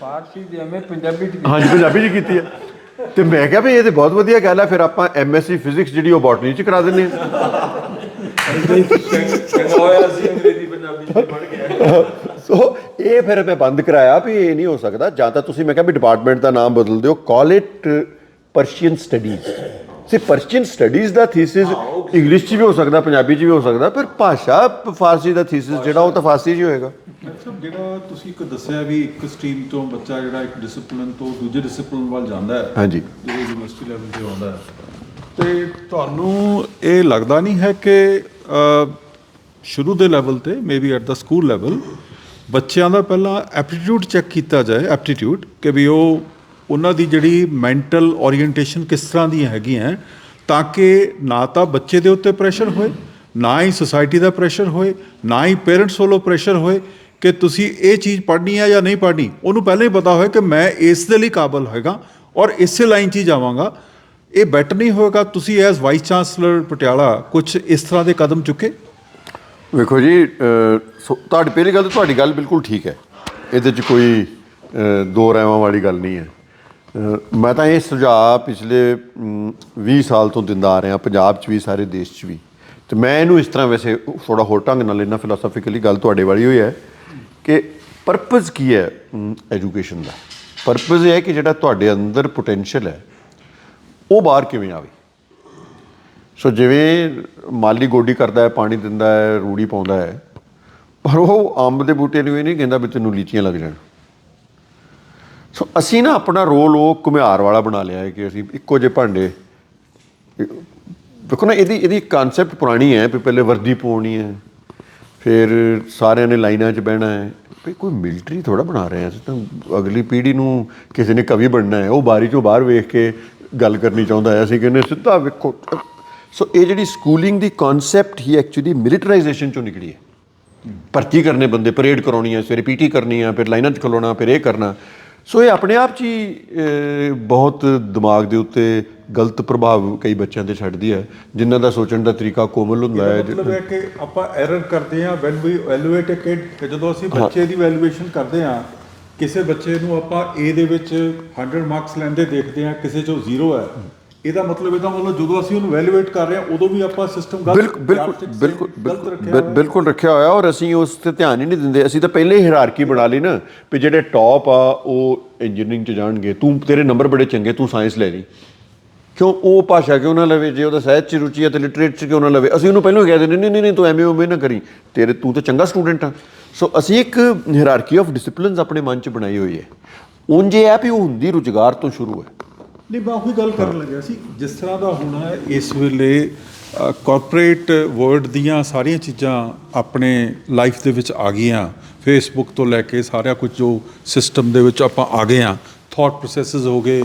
ਫਾਰਸੀ ਦੀ ਐਮਏ ਪੰਜਾਬੀ ਚ ਹਾਂਜੀ ਪੰਜਾਬੀ ਚ ਕੀਤੀ ਹੈ। ਤੇ ਮੈਂ ਕਿਹਾ ਵੀ ਇਹ ਤੇ ਬਹੁਤ ਵਧੀਆ ਗੱਲ ਹੈ ਫਿਰ ਆਪਾਂ ਐਮਐਸਸੀ ਫਿਜ਼ਿਕਸ ਜਿਹੜੀ ਉਹ ਬੋਟਨੀ ਚ ਕਰਾ ਦਿੰਦੇ ਹਾਂ। ਚੰਗਾ ਹੋਇਆ ਸੀ ਅੰਗਰੇਜ਼ੀ ਪੰਜਾਬੀ ਚ ਪੜ੍ਹ ਗਿਆ ਸੋ ਇਹ ਫਿਰ ਮੈਂ ਬੰਦ ਕਰਾਇਆ ਵੀ ਇਹ ਨਹੀਂ ਹੋ ਸਕਦਾ। ਜਾਂ ਤਾਂ ਤੁਸੀਂ ਮੈਂ ਕਿਹਾ ਵੀ ਡਿਪਾਰਟਮੈਂਟ ਦਾ ਨਾਮ ਬਦਲ ਦਿਓ। Call it Persian studies say Persian studies the thesis English 'ਚ ਵੀ ਹੋ ਸਕਦਾ ਪੰਜਾਬੀ 'ਚ ਵੀ ਹੋ ਸਕਦਾ ਪਰ ਭਾਸ਼ਾ ਫਾਰਸੀ ਦਾ ਥੀਸਿਸ ਜਿਹੜਾ ਉਹ ਤਾਂ ਫਾਰਸੀ 'ਚ ਹੀ ਹੋਏਗਾ। ਜਿਹੜਾ ਤੁਸੀਂ ਇੱਕ ਦੱਸਿਆ ਵੀ ਇੱਕ ਸਟਰੀਮ ਤੋਂ ਬੱਚਾ ਜਿਹੜਾ ਇੱਕ ਡਿਸਪਲਿਨ ਤੋਂ ਦੂਜੇ ਡਿਸਪਲਿਨ ਵੱਲ ਜਾਂਦਾ ਹੈ ਹਾਂਜੀ। ਜਦੋਂ ਯੂਨੀਵਰਸਿਟੀ ਲੈਵਲ ਤੇ ਆਉਂਦਾ ਹੈ। ਤੇ ਤੁਹਾਨੂੰ ਇਹ ਲੱਗਦਾ ਨਹੀਂ ਹੈ ਕਿ ਸ਼ੁਰੂ ਦੇ ਲੈਵਲ ਤੇ maybe at the school level ਬੱਚਿਆਂ ਦਾ ਪਹਿਲਾਂ ਐਪਟੀਟਿਊਡ ਚੈੱਕ ਕੀਤਾ ਜਾਏ ਐਪਟੀਟਿਊਡ ਕਿ ਵੀ ਉਹ ਉਹਨਾਂ ਦੀ ਜਿਹੜੀ ਮੈਂਟਲ ਓਰੀਐਂਟੇਸ਼ਨ ਕਿਸ ਤਰ੍ਹਾਂ ਦੀਆਂ ਹੈਗੀਆਂ ਤਾਂ ਕਿ ਨਾ ਤਾਂ ਬੱਚੇ ਦੇ ਉੱਤੇ ਪ੍ਰੈਸ਼ਰ ਹੋਏ, ਨਾ ਹੀ ਸੋਸਾਇਟੀ ਦਾ ਪ੍ਰੈਸ਼ਰ ਹੋਏ, ਨਾ ਹੀ ਪੇਰੈਂਟਸ ਵੱਲੋਂ ਪ੍ਰੈਸ਼ਰ ਹੋਏ ਕਿ ਤੁਸੀਂ ਇਹ ਚੀਜ਼ ਪੜ੍ਹਨੀ ਹੈ ਜਾਂ ਨਹੀਂ ਪੜ੍ਹਨੀ। ਉਹਨੂੰ ਪਹਿਲਾਂ ਹੀ ਪਤਾ ਹੋਏ ਕਿ ਮੈਂ ਇਸ ਦੇ ਲਈ ਕਾਬਲ ਹੋਏਗਾ ਔਰ ਇਸੇ ਲਾਈਨ 'ਚ ਹੀ ਜਾਵਾਂਗਾ। ਇਹ ਬੈਟਰ ਨਹੀਂ ਹੋਏਗਾ। ਤੁਸੀਂ ਐਜ਼ ਵਾਈਸ ਚਾਂਸਲਰ ਪਟਿਆਲਾ ਕੁਝ ਇਸ ਤਰ੍ਹਾਂ ਦੇ ਕਦਮ ਚੁੱਕੇ। ਵੇਖੋ ਜੀ ਸੋ ਤੁਹਾਡੀ ਪਹਿਲੀ ਗੱਲ ਤਾਂ ਤੁਹਾਡੀ ਗੱਲ ਬਿਲਕੁਲ ਠੀਕ ਹੈ। ਇਹਦੇ 'ਚ ਕੋਈ ਦੋ ਰਾਵਾਂ ਵਾਲੀ ਗੱਲ ਨਹੀਂ ਹੈ। ਮੈਂ ਤਾਂ ਇਹ ਸੁਝਾਅ ਪਿਛਲੇ ਅਮ, 20 ਸਾਲ ਤੋਂ ਦਿੰਦਾ ਆ ਰਿਹਾ ਪੰਜਾਬ 'ਚ ਵੀ ਸਾਰੇ ਦੇਸ਼ 'ਚ ਵੀ। ਤੇ ਮੈਂ ਇਹਨੂੰ ਇਸ ਤਰ੍ਹਾਂ ਵੈਸੇ ਥੋੜਾ ਹੋਰ ਢੰਗ ਨਾਲ ਇਹਨਾਂ ਫਿਲਾਸਫੀਕਲੀ ਗੱਲ ਤੁਹਾਡੇ ਵਾਲੀ ਹੋਈ ਹੈ ਕਿ ਪਰਪਸ ਕੀ ਹੈ ਐਜੂਕੇਸ਼ਨ ਦਾ? ਪਰਪਸ ਇਹ ਹੈ ਕਿ ਜਿਹੜਾ ਤੁਹਾਡੇ ਅੰਦਰ ਪੋਟੈਂਸ਼ੀਅਲ ਹੈ ਉਹ ਬਾਹਰ ਕਿਵੇਂ ਆਵੇ? ਸੋ ਜਿਵੇਂ ਮਾਲੀ ਗੋਡੀ ਕਰਦਾ ਹੈ, ਪਾਣੀ ਦਿੰਦਾ ਹੈ, ਰੂੜੀ ਪਾਉਂਦਾ ਹੈ, ਪਰ ਉਹ ਅੰਬ ਦੇ ਬੂਟੇ ਨੂੰ ਇਹ ਨਹੀਂ ਕਹਿੰਦਾ ਵੀ ਤੈਨੂੰ ਲੀਚੀਆਂ ਲੱਗ ਜਾਣ। ਸੋ ਅਸੀਂ ਨਾ ਆਪਣਾ ਰੋਲ ਉਹ ਘੁਮਿਆਰ ਵਾਲਾ ਬਣਾ ਲਿਆ ਹੈ ਕਿ ਅਸੀਂ ਇੱਕੋ ਜਿਹੇ ਭਾਂਡੇ। ਦੇਖੋ ਨਾ, ਇਹਦੀ ਇਹਦੀ ਕਨਸੈਪਟ ਪੁਰਾਣੀ ਹੈ, ਵੀ ਪਹਿਲੇ ਵਰਦੀ ਪਾਉਣੀ ਹੈ, ਫਿਰ ਸਾਰਿਆਂ ਨੇ ਲਾਈਨਾਂ 'ਚ ਬਹਿਣਾ ਹੈ। ਵੀ ਕੋਈ ਮਿਲਟਰੀ ਥੋੜਾ ਬਣਾ ਰਹੇ ਹਾਂ ਅਸੀਂ ਤਾਂ, ਅਗਲੀ ਪੀੜ੍ਹੀ ਨੂੰ ਕਿਸੇ ਨੇ ਕਵੀ ਬਣਨਾ ਹੈ, ਉਹ ਬਾਰੀ ਚੋਂ ਬਾਹਰ ਵੇਖ ਕੇ ਗੱਲ ਕਰਨੀ ਚਾਹੁੰਦਾ ਹੈ। ਅਸੀਂ ਕਹਿੰਦੇ ਸਿੱਧਾ ਵੇਖੋ ਸੋ ਇਹ ਜਿਹੜੀ ਸਕੂਲਿੰਗ ਦੀ ਕਨਸੈਪਟ ਹੀ ਐਕਚੁਅਲੀ ਮਿਲਟਰਾਈਜੇਸ਼ਨ ਚੋਂ ਨਿਕਲੀ ਹੈ। ਭਰਤੀ ਕਰਨੇ ਬੰਦੇ ਪਰੇਡ ਕਰਾਉਣੀ ਹੈ ਸਵੇਰੇ ਪੀਟੀ ਕਰਨੀ ਹੈ ਫਿਰ ਲਾਈਨਾਂ 'ਚ ਖਲੋਣਾ ਫਿਰ ਇਹ ਕਰਨਾ। ਸੋ ਇਹ ਆਪਣੇ ਆਪ 'ਚ ਹੀ ਬਹੁਤ ਦਿਮਾਗ ਦੇ ਉੱਤੇ ਗਲਤ ਪ੍ਰਭਾਵ ਕਈ ਬੱਚਿਆਂ ਤੇ ਛੱਡਦੀ ਹੈ ਜਿਨ੍ਹਾਂ ਦਾ ਸੋਚਣ ਦਾ ਤਰੀਕਾ ਕੋਮਲ ਹੁੰਦਾ ਹੈ। ਮਤਲਬ ਹੈ ਕਿ ਆਪਾਂ ਐਰਰ ਕਰਦੇ ਹਾਂ when we evaluate a kid ਜਦੋਂ ਅਸੀਂ ਬੱਚੇ ਦੀ ਵੈਲੂਏਸ਼ਨ ਕਰਦੇ ਹਾਂ ਕਿਸੇ ਬੱਚੇ ਨੂੰ ਆਪਾਂ A ਦੇ ਵਿੱਚ 100 ਮਾਰਕਸ ਲੈਂਦੇ ਦੇਖਦੇ ਹਾਂ ਕਿਸੇ ਚੋਂ 0 ਹੈ। ਇਹਦਾ ਮਤਲਬ ਇਹਦਾ ਮਤਲਬ ਜਦੋਂ ਅਸੀਂ ਉਹਨੂੰ ਵੈਲੂਏਟ ਕਰ ਰਹੇ ਹਾਂ ਉਦੋਂ ਵੀ ਆਪਾਂ ਸਿਸਟਮ ਗਲਤ ਬਿਲਕੁਲ ਬਿਲਕੁਲ ਬਿਲਕੁਲ ਰੱਖਿਆ ਬਿਲ- ਬਿਲਕੁਲ ਰੱਖਿਆ ਹੋਇਆ ਔਰ ਅਸੀਂ ਉਸ ਤੇ ਧਿਆਨ ਹੀ ਨਹੀਂ ਦਿੰਦੇ। ਅਸੀਂ ਤਾਂ ਪਹਿਲੇ ਹੀ ਹਾਇਰਾਰਕੀ ਬਣਾ ਲਈ ਨਾ ਵੀ ਜਿਹੜੇ ਟੌਪ ਆ ਉਹ ਇੰਜੀਨੀਅਰਿੰਗ ਚ ਜਾਣਗੇ। ਤੂੰ ਤੇਰੇ ਨੰਬਰ ਬੜੇ ਚੰਗੇ ਤੂੰ ਸਾਇੰਸ ਲੈ ਲਈ। ਕਿਉਂ? ਉਹ ਭਾਸ਼ਾ ਕਿਉਂ ਨਾ ਲਵੇ? ਜੇ ਉਹਦਾ ਸਾਹਿਤ ਚ ਰੁਚੀ ਹੈ ਤੇ ਲਿਟਰੇਚਰ ਕਿਉਂ ਨਾ ਲਵੇ? ਅਸੀਂ ਉਹਨੂੰ ਪਹਿਲਾਂ ਹੀ ਕਹਿ ਦਿੰਦੇ ਨਹੀਂ ਨਹੀਂ ਨਹੀਂ ਤੂੰ ਐਵੇਂ ਉਵੇਂ ਨਾ ਕਰੀ। ਤੇਰੇ ਤੂੰ ਤਾਂ ਚੰਗਾ ਸਟੂਡੈਂਟ ਆ। ਸੋ ਅਸੀਂ ਇੱਕ ਹਾਇਰਾਰਕੀ ਆਫ ਡਿਸਪਲਿਨਸ ਆਪਣੇ ਮਨ ਚ ਬਣਾਈ ਹੋਈ ਹੈ। ਉਂਝ ਇਹ ਹੈ ਵੀ ਉਹ ਹੁੰਦੀ ਰੁਜ਼ਗਾਰ ਤੋਂ ਸ਼ੁਰੂ ਹੈ। ਨਹੀਂ ਮੈਂ ਉਹੀ ਗੱਲ ਕਰਨ ਲੱਗਿਆ ਸੀ। ਜਿਸ ਤਰ੍ਹਾਂ ਦਾ ਹੁਣ ਹੈ ਇਸ ਵੇਲੇ ਕਾਰਪੋਰੇਟ ਵਰਲਡ ਦੀਆਂ ਸਾਰੀਆਂ ਚੀਜ਼ਾਂ ਆਪਣੇ ਲਾਈਫ ਦੇ ਵਿੱਚ ਆ ਗਈਆਂ। ਫੇਸਬੁੱਕ ਤੋਂ ਲੈ ਕੇ ਸਾਰਾ ਕੁਝ ਜੋ ਸਿਸਟਮ ਦੇ ਵਿੱਚ ਆਪਾਂ ਆ ਗਏ ਆ ਥਾਟ ਪ੍ਰੋਸੈਸਸ ਹੋ ਗਏ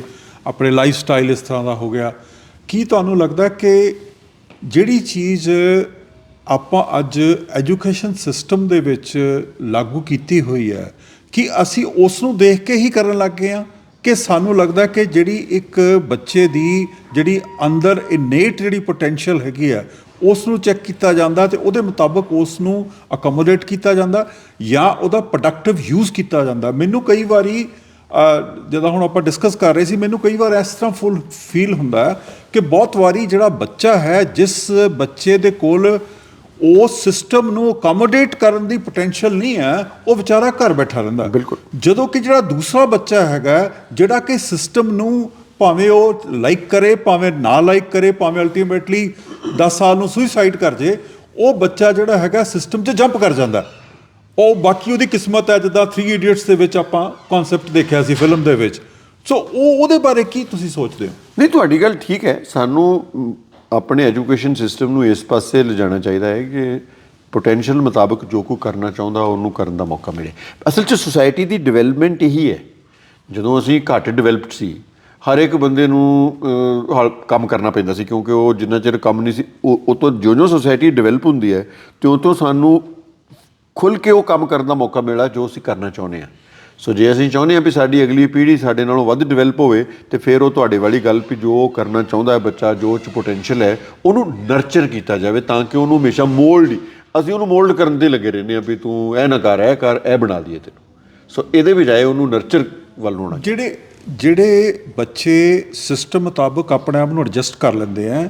ਆਪਣੇ ਲਾਈਫ ਸਟਾਈਲ ਇਸ ਤਰ੍ਹਾਂ ਦਾ ਹੋ ਗਿਆ। ਕੀ ਤੁਹਾਨੂੰ ਲੱਗਦਾ ਕਿ ਜਿਹੜੀ ਚੀਜ਼ ਆਪਾਂ ਅੱਜ ਐਜੂਕੇਸ਼ਨ ਸਿਸਟਮ ਦੇ ਵਿੱਚ ਲਾਗੂ ਕੀਤੀ ਹੋਈ ਹੈ ਕਿ ਅਸੀਂ ਉਸ ਨੂੰ ਦੇਖ ਕੇ ਹੀ ਕਰਨ ਲੱਗ ਗਏ ਆ ਕਿ ਸਾਨੂੰ ਲੱਗਦਾ ਕਿ ਜਿਹੜੀ ਇੱਕ ਬੱਚੇ ਦੀ ਜਿਹੜੀ ਅੰਦਰ ਇਨੇਟ ਜਿਹੜੀ ਪੋਟੈਂਸ਼ੀਅਲ ਹੈਗੀ ਆ ਉਸ ਨੂੰ ਚੈੱਕ ਕੀਤਾ ਜਾਂਦਾ ਤੇ ਉਹਦੇ ਮੁਤਾਬਕ ਉਸ ਨੂੰ ਅਕਮੋਡੇਟ ਕੀਤਾ ਜਾਂਦਾ ਜਾਂ ਉਹਦਾ ਪ੍ਰੋਡਕਟਿਵ ਯੂਜ਼ ਕੀਤਾ ਜਾਂਦਾ। ਮੈਨੂੰ ਕਈ ਵਾਰੀ ਅ, ਜਦੋਂ ਹੁਣ ਆਪਾਂ ਡਿਸਕਸ ਕਰ ਰਹੇ ਸੀ ਮੈਨੂੰ ਕਈ ਵਾਰ ਇਸ ਤਰ੍ਹਾਂ ਫੁੱਲ ਫੀਲ ਹੁੰਦਾ ਕਿ ਬਹੁਤ ਵਾਰੀ ਜਿਹੜਾ ਬੱਚਾ ਹੈ ਜਿਸ ਬੱਚੇ ਦੇ ਕੋਲ ਉਸ ਸਿਸਟਮ ਨੂੰ ਅਕਮੋਡੇਟ ਕਰਨ ਦੀ ਪੋਟੈਂਸ਼ੀਅਲ ਨਹੀਂ ਹੈ ਉਹ ਵਿਚਾਰਾ ਘਰ ਬੈਠਾ ਰਹਿੰਦਾ ਬਿਲਕੁਲ। ਜਦੋਂ ਕਿ ਜਿਹੜਾ ਦੂਸਰਾ ਬੱਚਾ ਹੈਗਾ ਜਿਹੜਾ ਕਿ ਸਿਸਟਮ ਨੂੰ ਭਾਵੇਂ ਉਹ ਲਾਈਕ ਕਰੇ ਭਾਵੇਂ ਨਾ ਲਾਈਕ ਕਰੇ ਭਾਵੇਂ ਅਲਟੀਮੇਟਲੀ 10 ਸਾਲ ਨੂੰ ਸੁਸਾਈਡ ਕਰ ਜੇ ਉਹ ਬੱਚਾ ਜਿਹੜਾ ਹੈਗਾ ਸਿਸਟਮ 'ਚ ਜੰਪ ਕਰ ਜਾਂਦਾ ਉਹ ਬਾਕੀ ਉਹਦੀ ਕਿਸਮਤ ਹੈ ਜਿੱਦਾਂ 3 ਇਡੀਅਟਸ ਦੇ ਵਿੱਚ ਆਪਾਂ ਕਨਸੈਪਟ ਦੇਖਿਆ ਸੀ ਫਿਲਮ ਦੇ ਵਿੱਚ। ਸੋ ਉਹ ਉਹਦੇ ਬਾਰੇ ਕੀ ਤੁਸੀਂ ਸੋਚਦੇ ਹੋ? ਨਹੀਂ ਤੁਹਾਡੀ ਗੱਲ ਠੀਕ ਹੈ। ਸਾਨੂੰ ਆਪਣੇ ਐਜੂਕੇਸ਼ਨ ਸਿਸਟਮ ਨੂੰ ਇਸ ਪਾਸੇ ਲਿਜਾਣਾ ਚਾਹੀਦਾ ਹੈ ਕਿ ਪੋਟੈਂਸ਼ੀਅਲ ਮੁਤਾਬਕ ਜੋ ਕੋਈ ਕਰਨਾ ਚਾਹੁੰਦਾ ਉਹਨੂੰ ਕਰਨ ਦਾ ਮੌਕਾ ਮਿਲੇ। ਅਸਲ 'ਚ ਸੁਸਾਇਟੀ ਦੀ ਡਿਵੈਲਪਮੈਂਟ ਇਹੀ ਹੈ। ਜਦੋਂ ਅਸੀਂ ਘੱਟ ਡਿਵੈਲਪਡ ਸੀ, ਹਰ ਇੱਕ ਬੰਦੇ ਨੂੰ ਹਲ- ਕੰਮ ਕਰਨਾ ਪੈਂਦਾ ਸੀ ਕਿਉਂਕਿ ਉਹ ਜਿੰਨਾ ਚਿਰ ਕੰਮ ਨਹੀਂ ਸੀ, ਉਹ ਉਹ ਤੋਂ ਜਿਉਂ-ਜਿਉਂ ਸੁਸਾਇਟੀ ਡਿਵੈਲਪ ਹੁੰਦੀ ਹੈ, ਤਿਉਂ-ਤਿਉਂ ਸਾਨੂੰ ਖੁੱਲ ਕੇ ਉਹ ਕੰਮ ਕਰਨ ਦਾ ਮੌਕਾ ਮਿਲਿਆ ਜੋ ਅਸੀਂ ਕਰਨਾ ਚਾਹੁੰਦੇ ਹਾਂ। ਸੋ ਜੇ ਅਸੀਂ ਚਾਹੁੰਦੇ ਹਾਂ ਵੀ ਸਾਡੀ ਅਗਲੀ ਪੀੜ੍ਹੀ ਸਾਡੇ ਨਾਲੋਂ ਵੱਧ ਡਿਵੈਲਪ ਹੋਵੇ ਤੇ ਫਿਰ ਉਹ ਤੁਹਾਡੇ ਵਾਲੀ ਗੱਲ ਵੀ ਜੋ ਕਰਨਾ ਚਾਹੁੰਦਾ ਹੈ ਬੱਚਾ ਜੋ 'ਚ ਪੋਟੈਂਸ਼ੀਅਲ ਹੈ ਉਹਨੂੰ ਨਰਚਰ ਕੀਤਾ ਜਾਵੇ ਤਾਂ ਕਿ ਉਹਨੂੰ ਹਮੇਸ਼ਾ ਮੋਲਡ ਅਸੀਂ ਉਹਨੂੰ ਮੋਲਡ ਕਰਨ ਦੇ ਲੱਗੇ ਰਹਿੰਦੇ ਹਾਂ ਵੀ ਤੂੰ ਇਹ ਨਾ ਕਰ ਇਹ ਕਰ ਇਹ ਬਣਾ ਦਈਏ ਤੈਨੂੰ। ਸੋ ਇਹਦੇ ਬਜਾਏ ਉਹਨੂੰ ਨਰਚਰ ਵੱਲ ਹੋਣਾ ਜਿਹੜੇ ਜਿਹੜੇ ਬੱਚੇ ਸਿਸਟਮ ਮੁਤਾਬਕ ਆਪਣੇ ਆਪ ਨੂੰ ਐਡਜਸਟ ਕਰ ਲੈਂਦੇ ਆ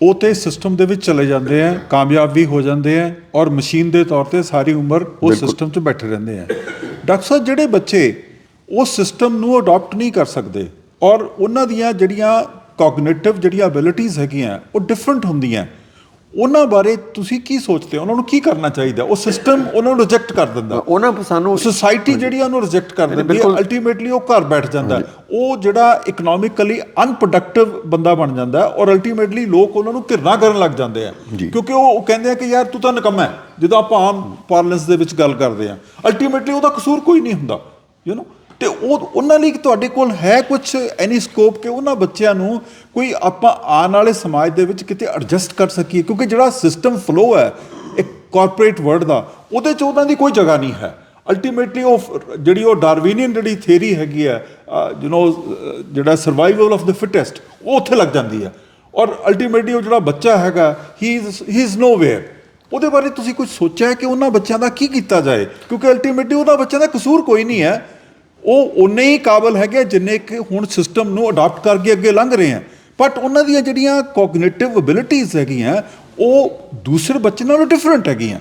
ਉਹ ਤੇ ਸਿਸਟਮ ਦੇ ਵਿੱਚ ਚਲੇ ਜਾਂਦੇ ਆ ਕਾਮਯਾਬ ਵੀ ਹੋ ਜਾਂਦੇ ਆ ਔਰ ਮਸ਼ੀਨ ਦੇ ਤੌਰ ਤੇ ਸਾਰੀ ਉਮਰ ਉਹ ਸਿਸਟਮ 'ਚ ਬੈਠੇ ਰਹਿੰਦੇ ਆ। ਡਾਕਟਰ ਸਾਹਿਬ, ਜਿਹੜੇ ਬੱਚੇ ਉਹ ਸਿਸਟਮ ਨੂੰ ਅਡਾਪਟ ਨਹੀਂ ਕਰ ਸਕਦੇ ਔਰ ਉਹਨਾਂ ਦੀਆਂ ਜਿਹੜੀਆਂ ਕੋਗਨੀਟਿਵ ਜਿਹੜੀਆਂ ਐਬਿਲਿਟੀਆਂ ਹੈਗੀਆਂ, ਉਹ ਡਿਫਰੈਂਟ ਹੁੰਦੀਆਂ। ਉਹਨਾਂ ਬਾਰੇ ਤੁਸੀਂ ਕੀ ਸੋਚਦੇ ਹੋ? ਉਹਨਾਂ ਨੂੰ ਕੀ ਕਰਨਾ ਚਾਹੀਦਾ? ਉਹ ਸਿਸਟਮ ਉਹਨਾਂ ਨੂੰ ਰਿਜੈਕਟ ਕਰ ਦਿੰਦਾ। ਉਹਨਾਂ ਸਾਨੂੰ ਸੋਸਾਇਟੀ ਜਿਹੜੀ ਉਹਨੂੰ ਰਿਜੈਕਟ ਕਰ ਦਿੰਦੀ ਹੈ। ਅਲਟੀਮੇਟਲੀ ਉਹ ਘਰ ਬੈਠ ਜਾਂਦਾ। ਉਹ ਜਿਹੜਾ ਇਕਨੋਮਿਕਲੀ ਅਨਪ੍ਰੋਡਕਟਿਵ ਬੰਦਾ ਬਣ ਜਾਂਦਾ ਔਰ ਅਲਟੀਮੇਟਲੀ ਲੋਕ ਉਹਨਾਂ ਨੂੰ ਘਿਰਨਾ ਕਰਨ ਲੱਗ ਜਾਂਦੇ ਆ। ਕਿਉਂਕਿ ਉਹ ਉਹ ਕਹਿੰਦੇ ਆ ਕਿ ਯਾਰ ਤੂੰ ਤਾਂ ਨਿਕੰਮਾ ਹੈ। ਜਦੋਂ ਆਪਾਂ ਆਮ ਪਾਰਲੈਂਸ ਦੇ ਵਿੱਚ ਗੱਲ ਕਰਦੇ ਆ ਅਲਟੀਮੇਟਲੀ ਉਹਦਾ ਕਸੂਰ ਕੋਈ ਨਹੀਂ ਹੁੰਦਾ। ਯੂ نو ਤੇ ਉਹ ਉਹਨਾਂ ਲਈ ਤੁਹਾਡੇ ਕੋਲ ਹੈ ਕੁਝ ਐਨੀ ਸਕੋਪ ਕਿ ਉਹਨਾਂ ਬੱਚਿਆਂ ਨੂੰ ਕੋਈ ਆਪਾਂ ਆਉਣ ਵਾਲੇ ਸਮਾਜ ਦੇ ਵਿੱਚ ਕਿਤੇ ਐਡਜਸਟ ਕਰ ਸਕੀਏ? ਕਿਉਂਕਿ ਜਿਹੜਾ ਸਿਸਟਮ ਫਲੋ ਹੈ, ਇੱਕ ਕਾਰਪੋਰੇਟ ਵਰਲਡ ਦਾ, ਉਹਦੇ ਚ ਉਹਨਾਂ ਦੀ ਕੋਈ ਜਗ੍ਹਾ ਨਹੀਂ ਹੈ। ਅਲਟੀਮੇਟਲੀ ਉਹ ਜਿਹੜੀ ਉਹ ਡਾਰਵੀਨੀਅਨ ਜਿਹੜੀ ਥਿਊਰੀ ਹੈਗੀ ਹੈ ਯੂ نو ਜਿਹੜਾ ਸਰਵਾਈਵਲ ਆਫ ਦ ਫਿਟੈਸਟ ਉਹ ਉੱਥੇ ਲੱਗ ਜਾਂਦੀ ਹੈ। ਔਰ ਅਲਟੀਮੇਟਲੀ ਉਹ ਜਿਹੜਾ ਬੱਚਾ ਹੈਗਾ he is he is nowhere ਉਹਦੇ ਬਾਰੇ ਤੁਸੀਂ ਕੁਝ ਸੋਚਿਆ ਕਿ ਉਹਨਾਂ ਬੱਚਿਆਂ ਦਾ ਕੀ ਕੀਤਾ ਜਾਏ? ਕਿਉਂਕਿ ਅਲਟੀਮੇਟਲੀ ਉਹਨਾਂ ਬੱਚਿਆਂ ਦਾ ਕਸੂਰ ਕੋਈ ਨਹੀਂ ਹੈ। ਉਹ ਉਨੇ ਹੀ ਕਾਬਲ ਹੈਗੇ ਜਿੰਨੇ ਕਿ ਹੁਣ ਸਿਸਟਮ ਨੂੰ ਅਡਾਪਟ ਕਰਕੇ ਅੱਗੇ ਲੰਘ ਰਹੇ ਆ। ਬਟ ਉਹਨਾਂ ਦੀਆਂ ਜਿਹੜੀਆਂ ਕੋਗਨੀਟਿਵ ਐਬਿਲਿਟੀਆਂ ਹੈਗੀਆਂ, ਉਹ ਦੂਸਰੇ ਬੱਚੇ ਨਾਲੋਂ ਡਿਫਰੈਂਟ ਹੈਗੀਆਂ।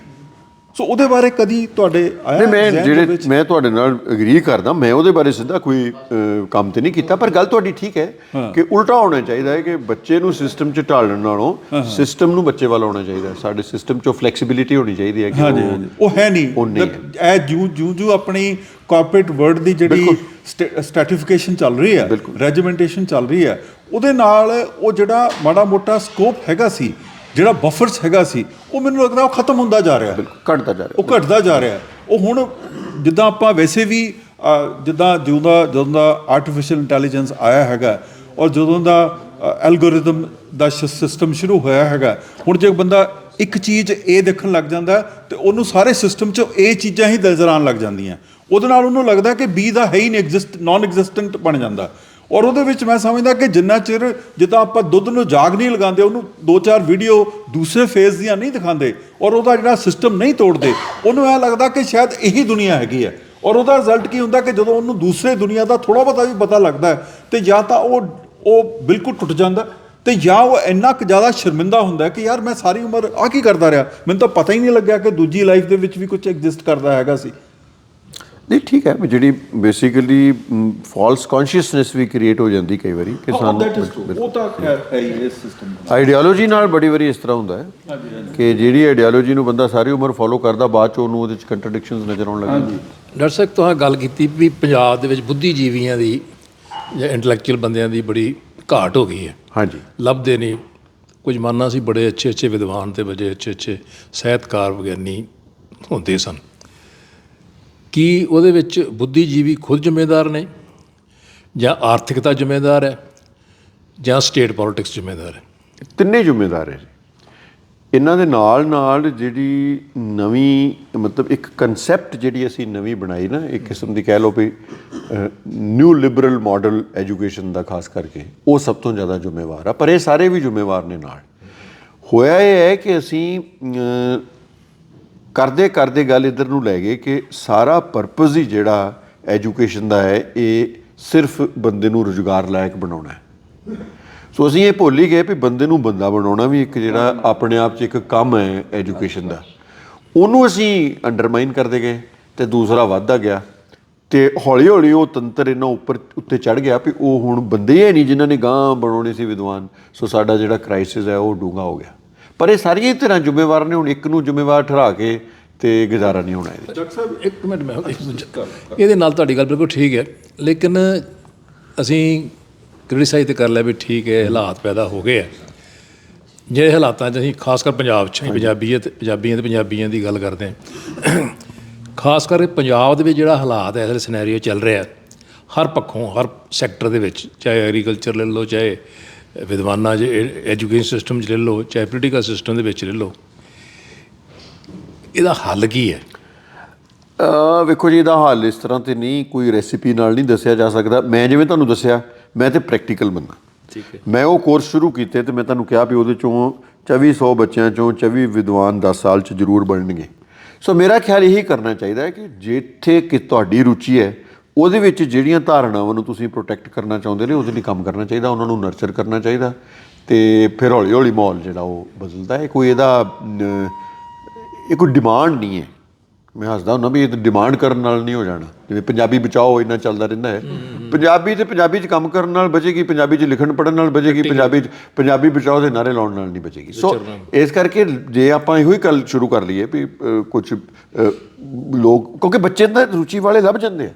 ਸੋ ਉਹਦੇ ਬਾਰੇ ਕਦੀ ਤੁਹਾਡੇ ਆਇਆ ਨਹੀਂ ਮੈਂ ਜਿਹੜੇ? ਮੈਂ ਤੁਹਾਡੇ ਨਾਲ ਅਗਰੀ ਕਰਦਾ ਮੈਂ ਉਹਦੇ ਬਾਰੇ ਸਿੱਧਾ ਕੋਈ ਕੰਮ ਤੇ ਨਹੀਂ ਕੀਤਾ ਪਰ ਗੱਲ ਤੁਹਾਡੀ ਠੀਕ ਹੈ ਕਿ ਉਲਟਾ ਹੋਣਾ ਚਾਹੀਦਾ ਹੈ ਕਿ ਬੱਚੇ ਨੂੰ ਸਿਸਟਮ 'ਚ ਢਾਲਣ ਨਾਲੋਂ ਸਿਸਟਮ ਨੂੰ ਬੱਚੇ ਵੱਲ ਆਉਣਾ ਚਾਹੀਦਾ ਹੈ। ਸਾਡੇ ਸਿਸਟਮ 'ਚੋਂ ਫਲੈਕਸੀਬਿਲਿਟੀ ਹੋਣੀ ਚਾਹੀਦੀ ਹੈ ਕਿ ਉਹ- ਹੈ ਨਹੀਂ। ਇਹ ਜੂ ਜੂ ਜੂ ਆਪਣੀ ਕਾਰਪੋਰੇਟ ਵਰਲਡ ਦੀ ਜਿਹੜੀ ਸਟੈਟੀਫਿਕੇਸ਼ਨ ਚੱਲ ਰਹੀ ਹੈ ਰੈਜੀਮੈਂਟੇਸ਼ਨ ਚੱਲ ਰਹੀ ਹੈ ਉਹਦੇ ਨਾਲ ਉਹ ਜਿਹੜਾ ਮਾੜਾ ਮੋਟਾ ਸਕੋਪ ਹੈਗਾ ਸੀ ਜਿਹੜਾ ਬਫਰਸ ਹੈਗਾ ਸੀ ਉਹ ਮੈਨੂੰ ਲੱਗਦਾ ਉਹ ਖਤਮ ਹੁੰਦਾ ਜਾ ਰਿਹਾ। ਘਟਦਾ ਜਾ ਰਿਹਾ। ਉਹ ਘਟਦਾ ਜਾ ਰਿਹਾ। ਉਹ ਹੁਣ ਜਿੱਦਾਂ ਆਪਾਂ ਵੈਸੇ ਵੀ ਜਿੱਦਾਂ ਜਦੋਂ ਦਾ ਜਦੋਂ ਦਾ ਆਰਟੀਫੀਸ਼ੀਅਲ ਇੰਟੈਲੀਜੈਂਸ ਆਇਆ ਹੈਗਾ ਔਰ ਜਦੋਂ ਦਾ ਐਲਗੋਰਿਦਮ ਦਾ ਸਿਸਟਮ ਸ਼ੁਰੂ ਹੋਇਆ ਹੈਗਾ ਹੁਣ ਜੇ ਬੰਦਾ ਇੱਕ ਚੀਜ਼ ਇਹ ਦੇਖਣ ਲੱਗ ਜਾਂਦਾ ਤੇ ਉਹਨੂੰ ਸਾਰੇ ਸਿਸਟਮ 'ਚ ਇਹ ਚੀਜ਼ਾਂ ਹੀ ਨਜ਼ਰ ਆਉਣ ਲੱਗ ਜਾਂਦੀਆਂ। ਉਹਦੇ ਨਾਲ ਉਹਨੂੰ ਲੱਗਦਾ ਕਿ ਬੀ ਦਾ ਹੈ ਹੀ ਨਹੀਂ ਐਗਜ਼ਿਸਟ ਨਾਨ ਐਗਜ਼ਿਸਟੈਂਟ ਬਣ ਜਾਂਦਾ। ਔਰ ਉਹਦੇ ਵਿੱਚ ਮੈਂ ਸਮਝਦਾ ਕਿ ਜਿੰਨਾ ਚਿਰ ਜਿੱਦਾਂ ਆਪਾਂ ਦੁੱਧ ਨੂੰ ਜਾਗ ਨਹੀਂ ਲਗਾਉਂਦੇ, ਉਹਨੂੰ ਦੋ ਚਾਰ ਵੀਡੀਓ ਦੂਸਰੇ ਫੇਜ਼ ਦੀਆਂ ਨਹੀਂ ਦਿਖਾਉਂਦੇ ਔਰ ਉਹਦਾ ਜਿਹੜਾ ਸਿਸਟਮ ਨਹੀਂ ਤੋੜਦੇ, ਉਹਨੂੰ ਇਹ ਲੱਗਦਾ ਕਿ ਸ਼ਾਇਦ ਇਹੀ ਦੁਨੀਆ ਹੈਗੀ ਹੈ। ਔਰ ਉਹਦਾ ਰਿਜ਼ਲਟ ਕੀ ਹੁੰਦਾ ਕਿ ਜਦੋਂ ਉਹਨੂੰ ਦੂਸਰੇ ਦੁਨੀਆ ਦਾ ਥੋੜਾ ਬਹੁਤਾ ਵੀ ਪਤਾ ਲੱਗਦਾ ਹੈ, ਤੇ ਜਾਂ ਤਾਂ ਉਹ ਉਹ ਬਿਲਕੁਲ ਟੁੱਟ ਜਾਂਦਾ ਤੇ ਜਾਂ ਉਹ ਇੰਨਾ ਕੁ ਜ਼ਿਆਦਾ ਸ਼ਰਮਿੰਦਾ ਹੁੰਦਾ ਕਿ ਯਾਰ ਮੈਂ ਸਾਰੀ ਉਮਰ ਆ ਕੀ ਕਰਦਾ ਰਿਹਾ? ਮੈਨੂੰ ਤਾਂ ਪਤਾ ਹੀ ਨਹੀਂ ਲੱਗਿਆ ਕਿ ਦੂਜੀ ਲਾਈਫ ਦੇ ਵਿੱਚ ਵੀ ਕੁਝ ਐਗਜ਼ਿਸਟ ਕਰਦਾ ਹੈਗਾ ਸੀ। ਨਹੀਂ ਠੀਕ ਹੈ ਜਿਹੜੀ ਬੇਸਿਕਲੀ ਫਾਲਸ ਕੌਨਸ਼ੀਅਸਨੈਸ ਵੀ ਕ੍ਰੀਏਟ ਹੋ ਜਾਂਦੀ ਕਈ ਵਾਰੀ ਕਿ ਸਾਨੂੰ ਉਹ ਤਾਂ ਹੈ ਇਸ ਸਿਸਟਮ ਆਈਡੀਓਲੋਜੀ ਨਾਲ ਬੜੀ ਵਾਰੀ ਇਸ ਤਰ੍ਹਾਂ ਹੁੰਦਾ ਹੈ ਕਿ ਜਿਹੜੀ ਆਈਡੀਓਲੋਜੀ ਨੂੰ ਬੰਦਾ ਸਾਰੀ ਉਮਰ ਫੋਲੋ ਕਰਦਾ ਬਾਅਦ ਚ ਉਹਨੂੰ ਉਹਦੇ ਚ ਕੰਟਰਡਿਕਸ਼ਨਸ ਨਜ਼ਰ ਆਉਣ ਲੱਗ ਜਾਂਦੇ। ਡਾਕਟਰ ਸਾਹਿਬ ਤੁਸੀਂ ਗੱਲ ਕੀਤੀ ਵੀ ਪੰਜਾਬ ਦੇ ਵਿੱਚ ਬੁੱਧੀਜੀਵੀਆਂ ਦੀ ਜਾਂ ਇੰਟੈਲੈਕਚੁਅਲ ਬੰਦਿਆਂ ਦੀ ਬੜੀ ਘਾਟ ਹੋ ਗਈ ਹੈ। ਹਾਂਜੀ। ਲੱਭਦੇ ਨਹੀਂ ਕੁਝ ਮਾਨਾ ਸੀ ਬੜੇ ਅੱਛੇ ਅੱਛੇ ਵਿਦਵਾਨ ਤੇ ਬੜੇ ਅੱਛੇ ਅੱਛੇ ਸਾਹਿਤਕਾਰ ਵਿਗਿਆਨੀ ਹੁੰਦੇ ਸਨ। ਕੀ ਉਹਦੇ ਵਿੱਚ ਬੁੱਧੀਜੀਵੀ ਖੁਦ ਜ਼ਿੰਮੇਦਾਰ ਨੇ ਜਾਂ ਆਰਥਿਕਤਾ ਜ਼ਿੰਮੇਦਾਰ ਹੈ ਜਾਂ ਸਟੇਟ ਪੋਲਿਟਿਕਸ ਜ਼ਿੰਮੇਦਾਰ ਹੈ? ਤਿੰਨੇ ਜ਼ਿੰਮੇਦਾਰ ਹੈ ਇਹਨਾਂ ਦੇ ਨਾਲ ਨਾਲ ਜਿਹੜੀ ਨਵੀਂ, ਮਤਲਬ ਇੱਕ ਕਨਸੈਪਟ ਜਿਹੜੀ ਅਸੀਂ ਨਵੀਂ ਬਣਾਈ ਨਾ, ਇੱਕ ਕਿਸਮ ਦੀ ਕਹਿ ਲਓ ਵੀ ਨਿਊ ਲਿਬਰਲ ਮਾਡਲ ਐਜੂਕੇਸ਼ਨ ਦਾ ਖਾਸ ਕਰਕੇ, ਉਹ ਸਭ ਤੋਂ ਜ਼ਿਆਦਾ ਜ਼ਿੰਮੇਵਾਰ ਆ। ਪਰ ਇਹ ਸਾਰੇ ਵੀ ਜ਼ਿੰਮੇਵਾਰ ਨੇ ਨਾਲ। ਹੋਇਆ ਇਹ ਹੈ ਕਿ ਅਸੀਂ ਕਰਦੇ ਕਰਦੇ ਗੱਲ ਇਧਰ ਨੂੰ ਲੈ ਗਏ ਕਿ ਸਾਰਾ ਪਰਪਸ ਹੀ ਜਿਹੜਾ ਐਜੂਕੇਸ਼ਨ ਦਾ ਹੈ, ਇਹ ਸਿਰਫ ਬੰਦੇ ਨੂੰ ਰੁਜ਼ਗਾਰ ਲਾਇਕ ਬਣਾਉਣਾ ਹੈ। ਸੋ ਅਸੀਂ ਇਹ ਭੁੱਲ ਹੀ ਗਏ ਵੀ ਬੰਦੇ ਨੂੰ ਬੰਦਾ ਬਣਾਉਣਾ ਵੀ ਇੱਕ ਜਿਹੜਾ ਆਪਣੇ ਆਪ 'ਚ ਇੱਕ ਕੰਮ ਹੈ ਐਜੂਕੇਸ਼ਨ ਦਾ। ਉਹਨੂੰ ਅਸੀਂ ਅੰਡਰਮਾਈਨ ਕਰਦੇ ਗਏ ਤੇ ਦੂਸਰਾ ਵੱਧਦਾ ਗਿਆ ਤੇ ਹੌਲੀ ਹੌਲੀ ਉਹ ਤੰਤਰ ਇਹਨਾਂ ਉੱਪਰ, ਉੱਤੇ ਚੜ ਗਿਆ ਵੀ ਉਹ ਹੁਣ ਬੰਦੇ ਹੀ ਨਹੀਂ ਜਿਨ੍ਹਾਂ ਨੇ ਗਾਂ ਬਣਾਉਣੇ ਸੀ ਵਿਦਵਾਨ। ਸੋ ਸਾਡਾ ਜਿਹੜਾ ਕ੍ਰਾਈਸਿਸ ਹੈ ਉਹ ਡੂੰਘਾ ਹੋ ਗਿਆ। ਪਰ ਇਹ ਸਾਰੀਆਂ ਤਰ੍ਹਾਂ ਜ਼ਿੰਮੇਵਾਰ ਨੇ ਹੁਣ ਇੱਕ ਨੂੰ ਜ਼ਿੰਮੇਵਾਰ ਠਹਿਰਾ ਕੇ ਤੇ ਗੁਜ਼ਾਰਾ ਨਹੀਂ ਹੋਣਾ ਇਹਦੇ। ਡਾਕਟਰ ਸਾਹਿਬ ਇੱਕ ਮਿੰਟ ਮੈਂ ਇਹਦੇ ਨਾਲ ਤੁਹਾਡੀ ਗੱਲ ਬਿਲਕੁਲ ਠੀਕ ਹੈ ਲੇਕਿਨ ਅਸੀਂ ਕ੍ਰਿਟਿਸਾਈਜ਼ ਤੇ ਕਰ ਲਿਆ ਵੀ ਠੀਕ ਹੈ ਹਾਲਾਤ ਪੈਦਾ ਹੋ ਗਏ ਆ। ਜਿਹੜੇ ਹਾਲਾਤਾਂ 'ਚ ਅਸੀਂ ਖਾਸ ਕਰ ਪੰਜਾਬ 'ਚ ਪੰਜਾਬੀਅਤ ਪੰਜਾਬੀਆਂ ਤੇ ਪੰਜਾਬੀਆਂ ਦੀ ਗੱਲ ਕਰਦੇ ਹਾਂ। ਖਾਸ ਕਰਕੇ ਪੰਜਾਬ ਦੇ ਵਿੱਚ ਜਿਹੜਾ ਹਾਲਾਤ ਹੈ ਇਸ ਸਿਨੈਰੀਓ ਚੱਲ ਰਿਹਾ ਹਰ ਪੱਖੋਂ ਹਰ ਸੈਕਟਰ ਦੇ ਵਿੱਚ ਚਾਹੇ ਐਗਰੀਕਲਚਰ ਲੈ ਲਓ ਚਾਹੇ ਵਿਦਵਾਨਾਂ ਜੇ ਐਜੂਕੇਸ਼ਨ ਸਿਸਟਮ 'ਚ ਲੈ ਲਓ ਚਾਹੇ ਪੋਲੀਟੀਕਲ ਸਿਸਟਮ ਦੇ ਵਿੱਚ ਲੈ ਲਓ ਇਹਦਾ ਹੱਲ ਕੀ ਹੈ? ਅ ਵੇਖੋ ਜੀ ਇਹਦਾ ਹੱਲ ਇਸ ਤਰ੍ਹਾਂ ਤੇ ਨਹੀਂ ਕੋਈ ਰੈਸਿਪੀ ਨਾਲ ਨਹੀਂ ਦੱਸਿਆ ਜਾ ਸਕਦਾ। ਮੈਂ ਜਿਵੇਂ ਤੁਹਾਨੂੰ ਦੱਸਿਆ ਮੈਂ ਤੇ ਪ੍ਰੈਕਟੀਕਲ ਬੰਦਾ। ਠੀਕ ਹੈ। ਮੈਂ ਉਹ ਕੋਰਸ ਸ਼ੁਰੂ ਕੀਤੇ ਤੇ ਮੈਂ ਤੁਹਾਨੂੰ ਕਿਹਾ ਵੀ ਉਹਦੇ ਚੋਂ 2400 ਬੱਚਿਆਂ ਚੋਂ 24 ਵਿਦਵਾਨ 10 ਸਾਲ ਚ ਜ਼ਰੂਰ ਬਣਨਗੇ। ਸੋ ਮੇਰਾ ਖਿਆਲ ਇਹੀ ਕਰਨਾ ਚਾਹੀਦਾ ਹੈ ਕਿ ਜਿੱਥੇ ਕਿ ਤੁਹਾਡੀ ਰੁਚੀ ਹੈ ਉਹਦੇ ਵਿੱਚ ਜਿਹੜੀਆਂ ਧਾਰਨਾਵਾਂ ਨੂੰ ਤੁਸੀਂ ਪ੍ਰੋਟੈਕਟ ਕਰਨਾ ਚਾਹੁੰਦੇ ਨੇ ਉਹਦੇ ਲਈ ਕੰਮ ਕਰਨਾ ਚਾਹੀਦਾ ਉਹਨਾਂ ਨੂੰ ਨਰਚਰ ਕਰਨਾ ਚਾਹੀਦਾ। ਤੇ ਫਿਰ ਹੌਲੀ ਹੌਲੀ ਮਾਹੌਲ ਜਿਹੜਾ ਉਹ ਬਦਲਦਾ ਹੈ। ਕੋਈ ਇਹਦਾ ਇਹ ਕੋਈ ਡਿਮਾਂਡ ਨਹੀਂ ਹੈ। ਮੈਂ ਹੱਸਦਾ ਹੁੰਦਾ ਵੀ ਇਹ ਡਿਮਾਂਡ ਕਰਨ ਨਾਲ ਨਹੀਂ ਹੋ ਜਾਣਾ। ਜਿਵੇਂ ਪੰਜਾਬੀ ਬਚਾਓ ਇੰਨਾ ਚੱਲਦਾ ਰਹਿੰਦਾ ਹੈ। ਪੰਜਾਬੀ ਤੇ ਪੰਜਾਬੀ 'ਚ ਕੰਮ ਕਰਨ ਨਾਲ ਬਚੇਗੀ ਪੰਜਾਬੀ 'ਚ ਲਿਖਣ ਪੜਨ ਨਾਲ ਬਚੇਗੀ ਪੰਜਾਬੀ 'ਚ ਪੰਜਾਬੀ ਬਚਾਓ ਦੇ ਨਾਰੇ ਲਾਉਣ ਨਾਲ ਨਹੀਂ ਬਚੇਗੀ। ਸੋ ਇਸ ਕਰਕੇ ਜੇ ਆਪਾਂ ਇਹੋ ਹੀ ਗੱਲ ਸ਼ੁਰੂ ਕਰ ਲਈਏ ਵੀ ਕੁਝ ਲੋਕ ਕਿਉਂਕਿ ਬੱਚੇ ਤਾਂ ਰੁਚੀ ਵਾਲੇ ਲੱਭ ਜਾਂਦੇ ਆ।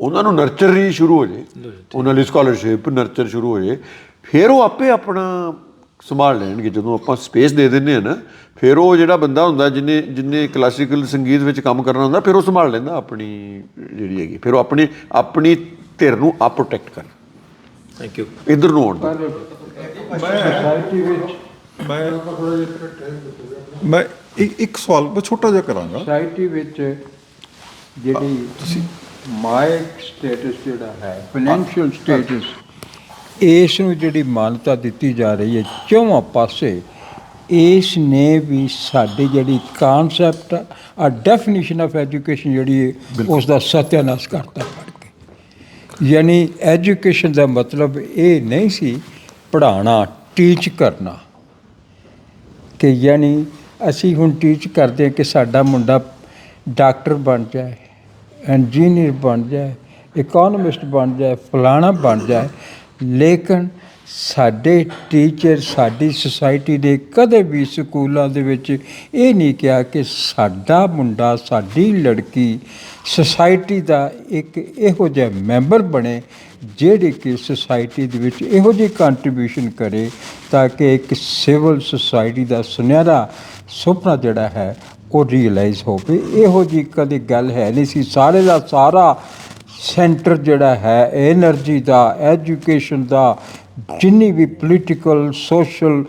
ਉਹਨਾਂ ਨੂੰ ਨਰਚਰ ਹੀ ਸ਼ੁਰੂ ਹੋ ਜੇ ਉਹਨਾਂ ਲਈ ਸਕਾਲਰਸ਼ਿਪ ਨਰਚਰ ਸ਼ੁਰੂ ਹੋ ਜੇ ਫਿਰ ਉਹ ਆਪੇ ਆਪਣਾ ਸੰਭਾਲ ਲੈਣਗੇ ਜਦੋਂ ਆਪਾਂ ਸਪੇਸ ਦੇ ਦਿੰਦੇ ਆ ਨਾ ਫਿਰ ਉਹ ਜਿਹੜਾ ਬੰਦਾ ਹੁੰਦਾ ਜਿਹਨੇ ਜਿਹਨੇ ਕਲਾਸੀਕਲ ਸੰਗੀਤ ਵਿੱਚ ਕੰਮ ਕਰਨਾ ਹੁੰਦਾ ਫਿਰ ਉਹ ਸੰਭਾਲ ਲੈਂਦਾ ਆਪਣੀ ਜਿਹੜੀ ਹੈਗੀ ਫਿਰ ਉਹ ਆਪਣੀ ਆਪਣੀ ਧਿਰ ਨੂੰ ਆਪ ਪ੍ਰੋਟੈਕਟ ਕਰ ਥੈਂਕ ਯੂ ਇਧਰ ਨੂੰ ਆਉਣ ਮੈਂ ਮੈਂ ਇੱਕ ਇੱਕ ਸਵਾਲ ਬਸ ਛੋਟਾ ਜਿਹਾ ਕਰਾਂਗਾ ਸੋਸਾਇਟੀ ਵਿੱਚ ਜਿਹੜੀ ਤੁਸੀਂ ਮਾਇਕ ਸਟੇਟਸ ਜਿਹੜਾ ਹੈ ਫਾਈਨੈਂਸ਼ੀਅਲ ਸਟੇਟਸ ਇਸ ਨੂੰ ਜਿਹੜੀ ਮਾਨਤਾ ਦਿੱਤੀ ਜਾ ਰਹੀ ਹੈ ਚੌਵਾਂ ਪਾਸੇ ਇਸ ਨੇ ਵੀ ਸਾਡੀ ਜਿਹੜੀ ਕਨਸੈਪਟ ਆ ਡੈਫੀਨੇਸ਼ਨ ਆਫ ਐਜੂਕੇਸ਼ਨ ਜਿਹੜੀ ਉਸ ਦਾ ਸਤਿਆਨਾਸ਼ ਕਰਤਾ ਪੜ ਕੇ। ਯਾਨੀ ਐਜੂਕੇਸ਼ਨ ਦਾ ਮਤਲਬ ਇਹ ਨਹੀਂ ਸੀ ਪੜ੍ਹਾਉਣਾ ਟੀਚ ਕਰਨਾ। ਕਿ ਯਾਨੀ ਅਸੀਂ ਹੁਣ ਟੀਚ ਕਰਦੇ ਹਾਂ ਕਿ ਸਾਡਾ ਮੁੰਡਾ ਡਾਕਟਰ ਬਣ ਜਾਏ। ਇੰਜੀਨੀਅਰ ਬਣ ਜਾਏ, ਇਕਨੋਮਿਸਟ ਬਣ ਜਾਏ, ਫਲਾਣਾ ਬਣ ਜਾਏ, ਲੇਕਿਨ ਸਾਡੇ ਟੀਚਰ, ਸਾਡੀ ਸੁਸਾਇਟੀ ਦੇ ਕਦੇ ਵੀ ਸਕੂਲਾਂ ਦੇ ਵਿੱਚ ਇਹ ਨਹੀਂ ਕਿਹਾ ਕਿ ਸਾਡਾ ਮੁੰਡਾ, ਸਾਡੀ ਲੜਕੀ ਸੁਸਾਇਟੀ ਦਾ ਇੱਕ ਇਹੋ ਜਿਹਾ ਮੈਂਬਰ ਬਣੇ ਜਿਹੜੀ ਕਿ ਸੁਸਾਇਟੀ ਦੇ ਵਿੱਚ ਇਹੋ ਜਿਹੀ ਕੰਟਰੀਬਿਊਸ਼ਨ ਕਰੇ ਤਾਂ ਕਿ ਇੱਕ ਸਿਵਲ ਸੁਸਾਇਟੀ ਦਾ ਸੁਨਹਿਰਾ ਸੁਪਨਾ ਜਿਹੜਾ ਹੈ ਉਹ ਰੀਅਲਾਈਜ਼ ਹੋ ਪਈ ਇਹੋ ਜੀ ਕਦੀ ਗੱਲ ਹੈ ਨਹੀਂ ਸੀ। ਸਾਰੇ ਦਾ ਸਾਰਾ ਸੈਂਟਰ ਜਿਹੜਾ ਹੈ એનર્ਜੀ ਦਾ ਐਜੂਕੇਸ਼ਨ ਦਾ, ਜਿੰਨੀ ਵੀ ਪੋਲੀਟੀਕਲ ਸੋਸ਼ਲ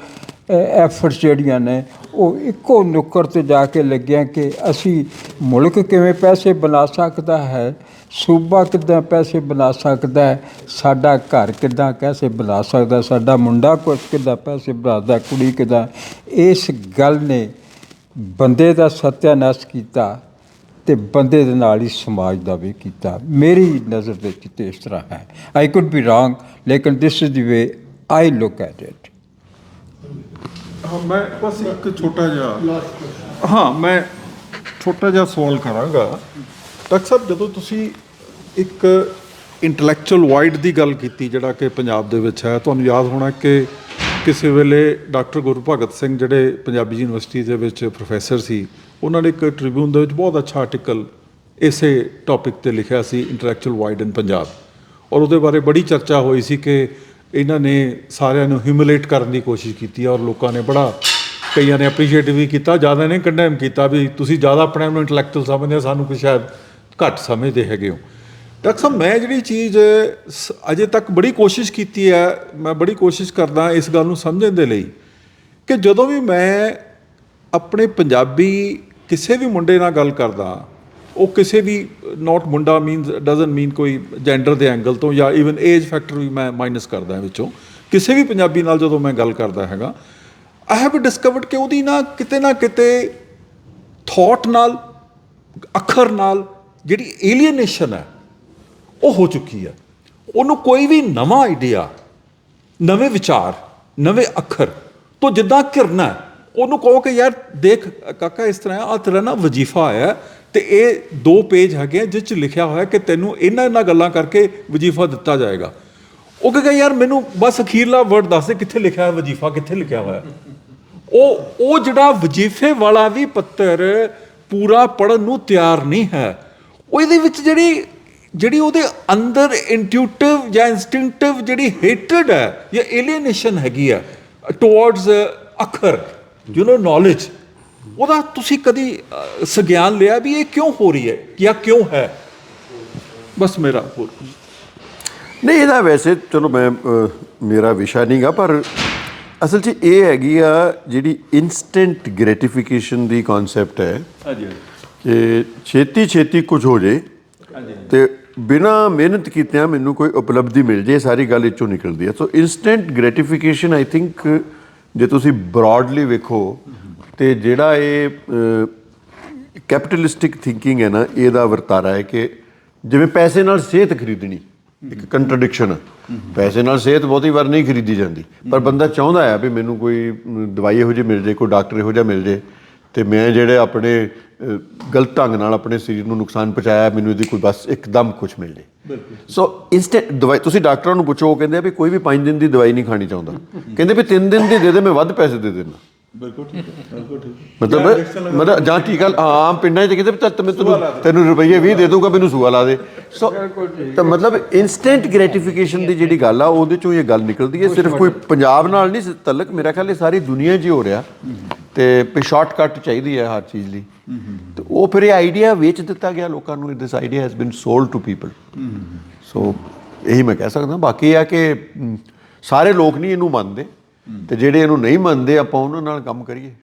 ਐਫਰਟਸ ਜਿਹੜੀਆਂ ਨੇ, ਉਹ ਇੱਕੋ ਨੁੱਕਰ ਤੇ ਜਾ ਕੇ ਲੱਗਿਆ ਕਿ ਅਸੀਂ ਮੁਲਕ ਕਿਵੇਂ ਪੈਸੇ ਬਣਾ ਸਕਦਾ ਹੈ, ਸੂਬਾ ਕਿਦਾਂ ਪੈਸੇ ਬਣਾ ਸਕਦਾ ਹੈ, ਸਾਡਾ ਘਰ ਕਿਦਾਂ ਪੈਸੇ ਬਣਾ ਸਕਦਾ ਸਾਡਾ ਮੁੰਡਾ ਕੁਛ ਕਿਦਾਂ ਪੈਸੇ ਬਣਾਦਾ ਕੁੜੀ ਕਿਦਾਂ। ਇਸ ਗੱਲ ਨੇ ਬੰਦੇ ਦਾ ਸਤਿਆਨਾਸ਼ ਕੀਤਾ ਤੇ ਬੰਦੇ ਦੇ ਨਾਲ ਹੀ ਸਮਾਜ ਦਾ ਵੀ ਕੀਤਾ। ਮੇਰੀ ਨਜ਼ਰ ਦੇ ਵਿੱਚ ਤੇ ਇਸ ਤਰ੍ਹਾਂ ਹੈ। ਆਈ ਕੁਡ ਬੀ ਰੋਂਗ ਲੇਕਿਨ this is the way I look at it ਮੈਂ ਬਸ ਇੱਕ ਛੋਟਾ ਜਿਹਾ ਹਾਂ, ਮੈਂ ਛੋਟਾ ਜਿਹਾ ਸਵਾਲ ਕਰਾਂਗਾ। ਡਾਕਟਰ ਸਾਹਿਬ, ਜਦੋਂ ਤੁਸੀਂ ਇੱਕ ਇੰਟੈਲੈਕਚੁਅਲ ਵਾਈਡ ਦੀ ਗੱਲ ਕੀਤੀ, ਜਿਹੜਾ ਕਿ ਪੰਜਾਬ ਦੇ ਵਿੱਚ ਹੈ, ਤੁਹਾਨੂੰ ਯਾਦ ਹੋਣਾ ਕਿ ਕਿਸੇ ਵੇਲੇ ਡਾਕਟਰ ਗੁਰਭਗਤ ਸਿੰਘ ਜਿਹੜੇ ਪੰਜਾਬੀ ਯੂਨੀਵਰਸਿਟੀ ਦੇ ਵਿੱਚ ਪ੍ਰੋਫੈਸਰ ਸੀ, ਉਹਨਾਂ ਨੇ ਇੱਕ ਟ੍ਰਿਬਿਊਨ ਦੇ ਵਿੱਚ ਬਹੁਤ ਅੱਛਾ ਆਰਟੀਕਲ ਇਸੇ ਟੌਪਿਕ ਤੇ ਲਿਖਿਆ ਸੀ ਇੰਟੈਲੈਕਚੁਅਲ ਵਾਈਡ ਇਨ ਪੰਜਾਬ ਔਰ ਉਹਦੇ ਬਾਰੇ ਬੜੀ ਚਰਚਾ ਹੋਈ ਸੀ ਕਿ ਇਹਨਾਂ ਨੇ ਸਾਰਿਆਂ ਨੂੰ ਹਿਊਮਿਲੇਟ ਕਰਨ ਦੀ ਕੋਸ਼ਿਸ਼ ਕੀਤੀ ਔਰ ਲੋਕਾਂ ਨੇ ਬੜਾ, ਕਈਆਂ ਨੇ ਅਪਰੀਸ਼ੀਏਟ ਵੀ ਕੀਤਾ, ਜ਼ਿਆਦਾ ਨੇ ਕੰਡੈਮ ਕੀਤਾ ਵੀ ਤੁਸੀਂ ਜ਼ਿਆਦਾ ਆਪਣੇ ਆਪ ਨੂੰ ਇੰਟੈਲੈਕਚੁਅਲ ਸਮਝਦੇ ਹੋ, ਸਾਨੂੰ ਕੁਝ ਸ਼ਾਇਦ ਘੱਟ ਸਮਝਦੇ ਹੈਗੇ ਹੋ। ਡਾਕਟਰ ਸਾਹਿਬ, ਮੈਂ ਜਿਹੜੀ ਚੀਜ਼ ਸ- ਅਜੇ ਤੱਕ ਬੜੀ ਕੋਸ਼ਿਸ਼ ਕੀਤੀ ਹੈ, ਮੈਂ ਬੜੀ ਕੋਸ਼ਿਸ਼ ਕਰਦਾ ਇਸ ਗੱਲ ਨੂੰ ਸਮਝਣ ਦੇ ਲਈ ਕਿ ਜਦੋਂ ਵੀ ਮੈਂ ਆਪਣੇ ਪੰਜਾਬੀ ਕਿਸੇ ਵੀ ਮੁੰਡੇ ਨਾਲ ਗੱਲ ਕਰਦਾ, ਉਹ ਕਿਸੇ ਵੀ ਨਾਟ ਮੁੰਡਾ ਮੀਨਸ ਡਸਨਟ ਮੀਨ ਕੋਈ ਜੈਂਡਰ ਦੇ ਐਂਗਲ ਤੋਂ ਜਾਂ ਇਵਨ ਏਜ ਫੈਕਟਰ ਵੀ ਮੈਂ ਮਾਈਨਸ ਕਰਦਾ ਵਿੱਚੋਂ, ਕਿਸੇ ਵੀ ਪੰਜਾਬੀ ਨਾਲ ਜਦੋਂ ਮੈਂ ਗੱਲ ਕਰਦਾ ਹੈਗਾ ਆਈ ਹੈਵ ਡਿਸਕਵਰਡ ਕਿ ਉਹਦੀ ਨਾ ਕਿਤੇ ਨਾ ਕਿਤੇ ਥਾਟ ਨਾਲ, ਅੱਖਰ ਨਾਲ ਜਿਹੜੀ ਏਲੀਅਨੇਸ਼ਨ ਹੈ ਉਹ ਹੋ ਚੁੱਕੀ ਹੈ ਉਹਨੂੰ ਕੋਈ ਵੀ ਨਵਾਂ ਆਈਡੀਆ ਨਵੇਂ ਵਿਚਾਰ, ਨਵੇਂ ਅੱਖਰ ਤੋਂ ਜਿੱਦਾਂ ਘਿਰਨਾ ਉਹਨੂੰ ਕਹੋ ਕਿ ਯਾਰ ਦੇਖ, ਕਾਕਾ ਇਸ ਤਰ੍ਹਾਂ ਆ ਤੇਰਾ ਨਾ ਵਜ਼ੀਫਾ ਆਇਆ ਤੇ ਇਹ ਦੋ ਪੇਜ ਹੈਗੇ ਆ ਜਿਸ ਚ ਲਿਖਿਆ ਹੋਇਆ ਕਿ ਤੈਨੂੰ ਇਹਨਾਂ ਇਹਨਾਂ ਗੱਲਾਂ ਕਰਕੇ ਵਜ਼ੀਫਾ ਦਿੱਤਾ ਜਾਏਗਾ। ਉਹ ਕਹੇਗਾ, ਯਾਰ ਮੈਨੂੰ ਬਸ ਅਖੀਰਲਾ ਵਰਡ ਦੱਸ ਦੇ ਕਿੱਥੇ ਲਿਖਿਆ ਹੈ ਵਜ਼ੀਫਾ, ਕਿੱਥੇ ਲਿਖਿਆ ਹੋਇਆ ਉਹ ਉਹ ਜਿਹੜਾ ਵਜ਼ੀਫੇ ਵਾਲਾ ਵੀ ਪੱਤਰ ਪੂਰਾ ਪੜਨ ਨੂੰ ਤਿਆਰ ਨਹੀਂ ਹੈ ਉਹ ਇਹਦੇ ਵਿੱਚ ਜਿਹੜੀ ਜਿਹੜੀ ਉਹਦੇ ਅੰਦਰ ਇੰਟੂਟਿਵ ਜਾਂ ਇਨਸਟਿੰਕਟਿਵ ਜਿਹੜੀ ਹੇਟਡ ਹੈ ਜਾਂ ਏਲੀਏਨੇਸ਼ਨ ਹੈਗੀ ਆ ਟੁਵਰਡਸ ਅੱਖਰ ਯੂ نو ਨੋਲੇਜ ਉਹਦਾ ਤੁਸੀਂ ਕਦੀ ਸੰਗਿਆਨ ਲਿਆ ਵੀ ਇਹ ਕਿਉਂ ਹੋ ਰਹੀ ਹੈ ਜਾਂ ਕਿਉਂ ਹੈ? ਬਸ ਮੇਰਾ ਹੋਰ ਨਹੀਂ ਇਹਦਾ ਵੈਸੇ ਚਲੋ ਮੈਂ ਮੇਰਾ ਵਿਸ਼ਾ ਨਹੀਂਗਾ ਪਰ ਅਸਲ 'ਚ ਇਹ ਹੈਗੀ ਆ ਜਿਹੜੀ ਇਨਸਟੈਂਟ ਗ੍ਰੈਟੀਫਿਕੇਸ਼ਨ ਦੀ ਕਨਸੈਪਟ ਹੈ। ਹਾਂਜੀ ਕਿ ਛੇਤੀ ਛੇਤੀ ਕੁਝ ਹੋ ਜੇ ਤੇ ਬਿਨਾ ਮਿਹਨਤ ਕੀਤਿਆਂ ਮੈਨੂੰ ਕੋਈ ਉਪਲਬਧੀ ਮਿਲ ਜੇ, ਸਾਰੀ ਗੱਲ ਇੱਚੋਂ ਨਿਕਲਦੀ ਹੈ। So instant gratification I think ਜੇ ਤੁਸੀਂ ਬ੍ਰੌਡਲੀ ਵੇਖੋ, ਤੇ ਜਿਹੜਾ ਇਹ ਕੈਪੀਟਲਿਸਟਿਕ ਥਿੰਕਿੰਗ ਹੈ ਨਾ, ਇਹਦਾ ਵਰਤਾਰਾ ਹੈ ਕਿ ਜਿਵੇਂ ਪੈਸੇ ਨਾਲ ਸਿਹਤ ਖਰੀਦਣੀ, ਇੱਕ ਕੰਟਰਡਿਕਸ਼ਨ ਪੈਸੇ ਨਾਲ ਸਿਹਤ ਬਹੁਤੀ ਵਾਰ ਨਹੀਂ ਖਰੀਦੀ ਜਾਂਦੀ, ਪਰ ਬੰਦਾ ਚਾਹੁੰਦਾ ਹੈ ਵੀ ਮੈਨੂੰ ਕੋਈ ਦਵਾਈ ਇਹੋ ਜਿਹੀ ਮਿਲ ਜੇ, ਕੋਈ ਡਾਕਟਰ ਇਹੋ ਜਿਹਾ ਮਿਲ ਜੇ, ਤੇ ਮੈਂ ਜਿਹੜੇ ਆਪਣੇ ਗਲਤ ਢੰਗ ਨਾਲ ਆਪਣੇ ਸਰੀਰ ਨੂੰ ਨੁਕਸਾਨ ਪਹੁੰਚਾਇਆ ਮੈਨੂੰ ਇਹਦੀ ਕੋਈ ਬਸ ਇੱਕਦਮ ਕੁਝ ਮਿਲ ਜੇ। ਸੋ ਇਨਸਟੈਂਟ ਦਵਾਈ ਤੁਸੀਂ ਡਾਕਟਰਾਂ ਨੂੰ ਪੁੱਛੋ ਉਹ ਕਹਿੰਦੇ ਆ ਵੀ ਕੋਈ ਵੀ 5 ਦਿਨ ਦੀ ਦਵਾਈ ਨਹੀਂ ਖਾਣੀ ਚਾਹੁੰਦਾ। ਕਹਿੰਦੇ ਵੀ 3 ਦਿਨ ਦੀ ਦੇ ਦੇ ਮੈਂ ਵੱਧ ਪੈਸੇ ਦੇ ਦੇਣਾ ਬਿਲਕੁਲ ਠੀਕ ਬਿਲਕੁਲ ਠੀਕ ਮਤਲਬ ਮਤਲਬ ਜਾਂ ਟੀਕਾ ਆਮ ਪਿੰਡਾਂ 'ਚ ਕਿਤੇ ਤੱਕ ਮੈਂ ਤੈਨੂੰ ਤੈਨੂੰ ਰੁਪਈਏ 20 ਦੇ ਦੂੰਗਾ ਮੈਨੂੰ ਸੂਆ ਲਾ ਦੇ। ਸੋ ਤਾਂ ਮਤਲਬ ਇਨਸਟੈਂਟ ਗ੍ਰੈਟੀਫਿਕੇਸ਼ਨ ਦੀ ਜਿਹੜੀ ਗੱਲ ਆ ਉਹਦੇ ਚੋਂ ਇਹ ਗੱਲ ਨਿਕਲਦੀ ਹੈ ਸਿਰਫ ਕੋਈ ਪੰਜਾਬ ਨਾਲ ਨਹੀਂ ਤਲਕ ਮੇਰਾ ਖਿਆਲ ਇਹ ਸਾਰੀ ਦੁਨੀਆ 'ਚ ਹੀ ਹੋ ਰਿਹਾ। ਤੇ ਪੇ ਸ਼ਾਰਟਕਟ ਚਾਹੀਦੀ ਹੈ ਹਰ ਚੀਜ਼ ਲਈ। ਤੇ ਉਹ ਫਿਰ ਇਹ ਆਈਡੀਆ ਵੇਚ ਦਿੱਤਾ ਗਿਆ ਲੋਕਾਂ ਨੂੰ this idea has been sold to people so ਇਹੀ ਮੈਂ ਕਹਿ ਸਕਦਾ ਬਾਕੀ ਇਹ ਆ ਕਿ ਸਾਰੇ ਲੋਕ ਨਹੀਂ ਇਹਨੂੰ ਮੰਨਦੇ। ਤੇ ਜਿਹੜੇ ਇਹਨੂੰ ਨਹੀਂ ਮੰਨਦੇ ਆਪਾਂ ਉਹਨਾਂ ਨਾਲ ਕੰਮ ਕਰੀਏ।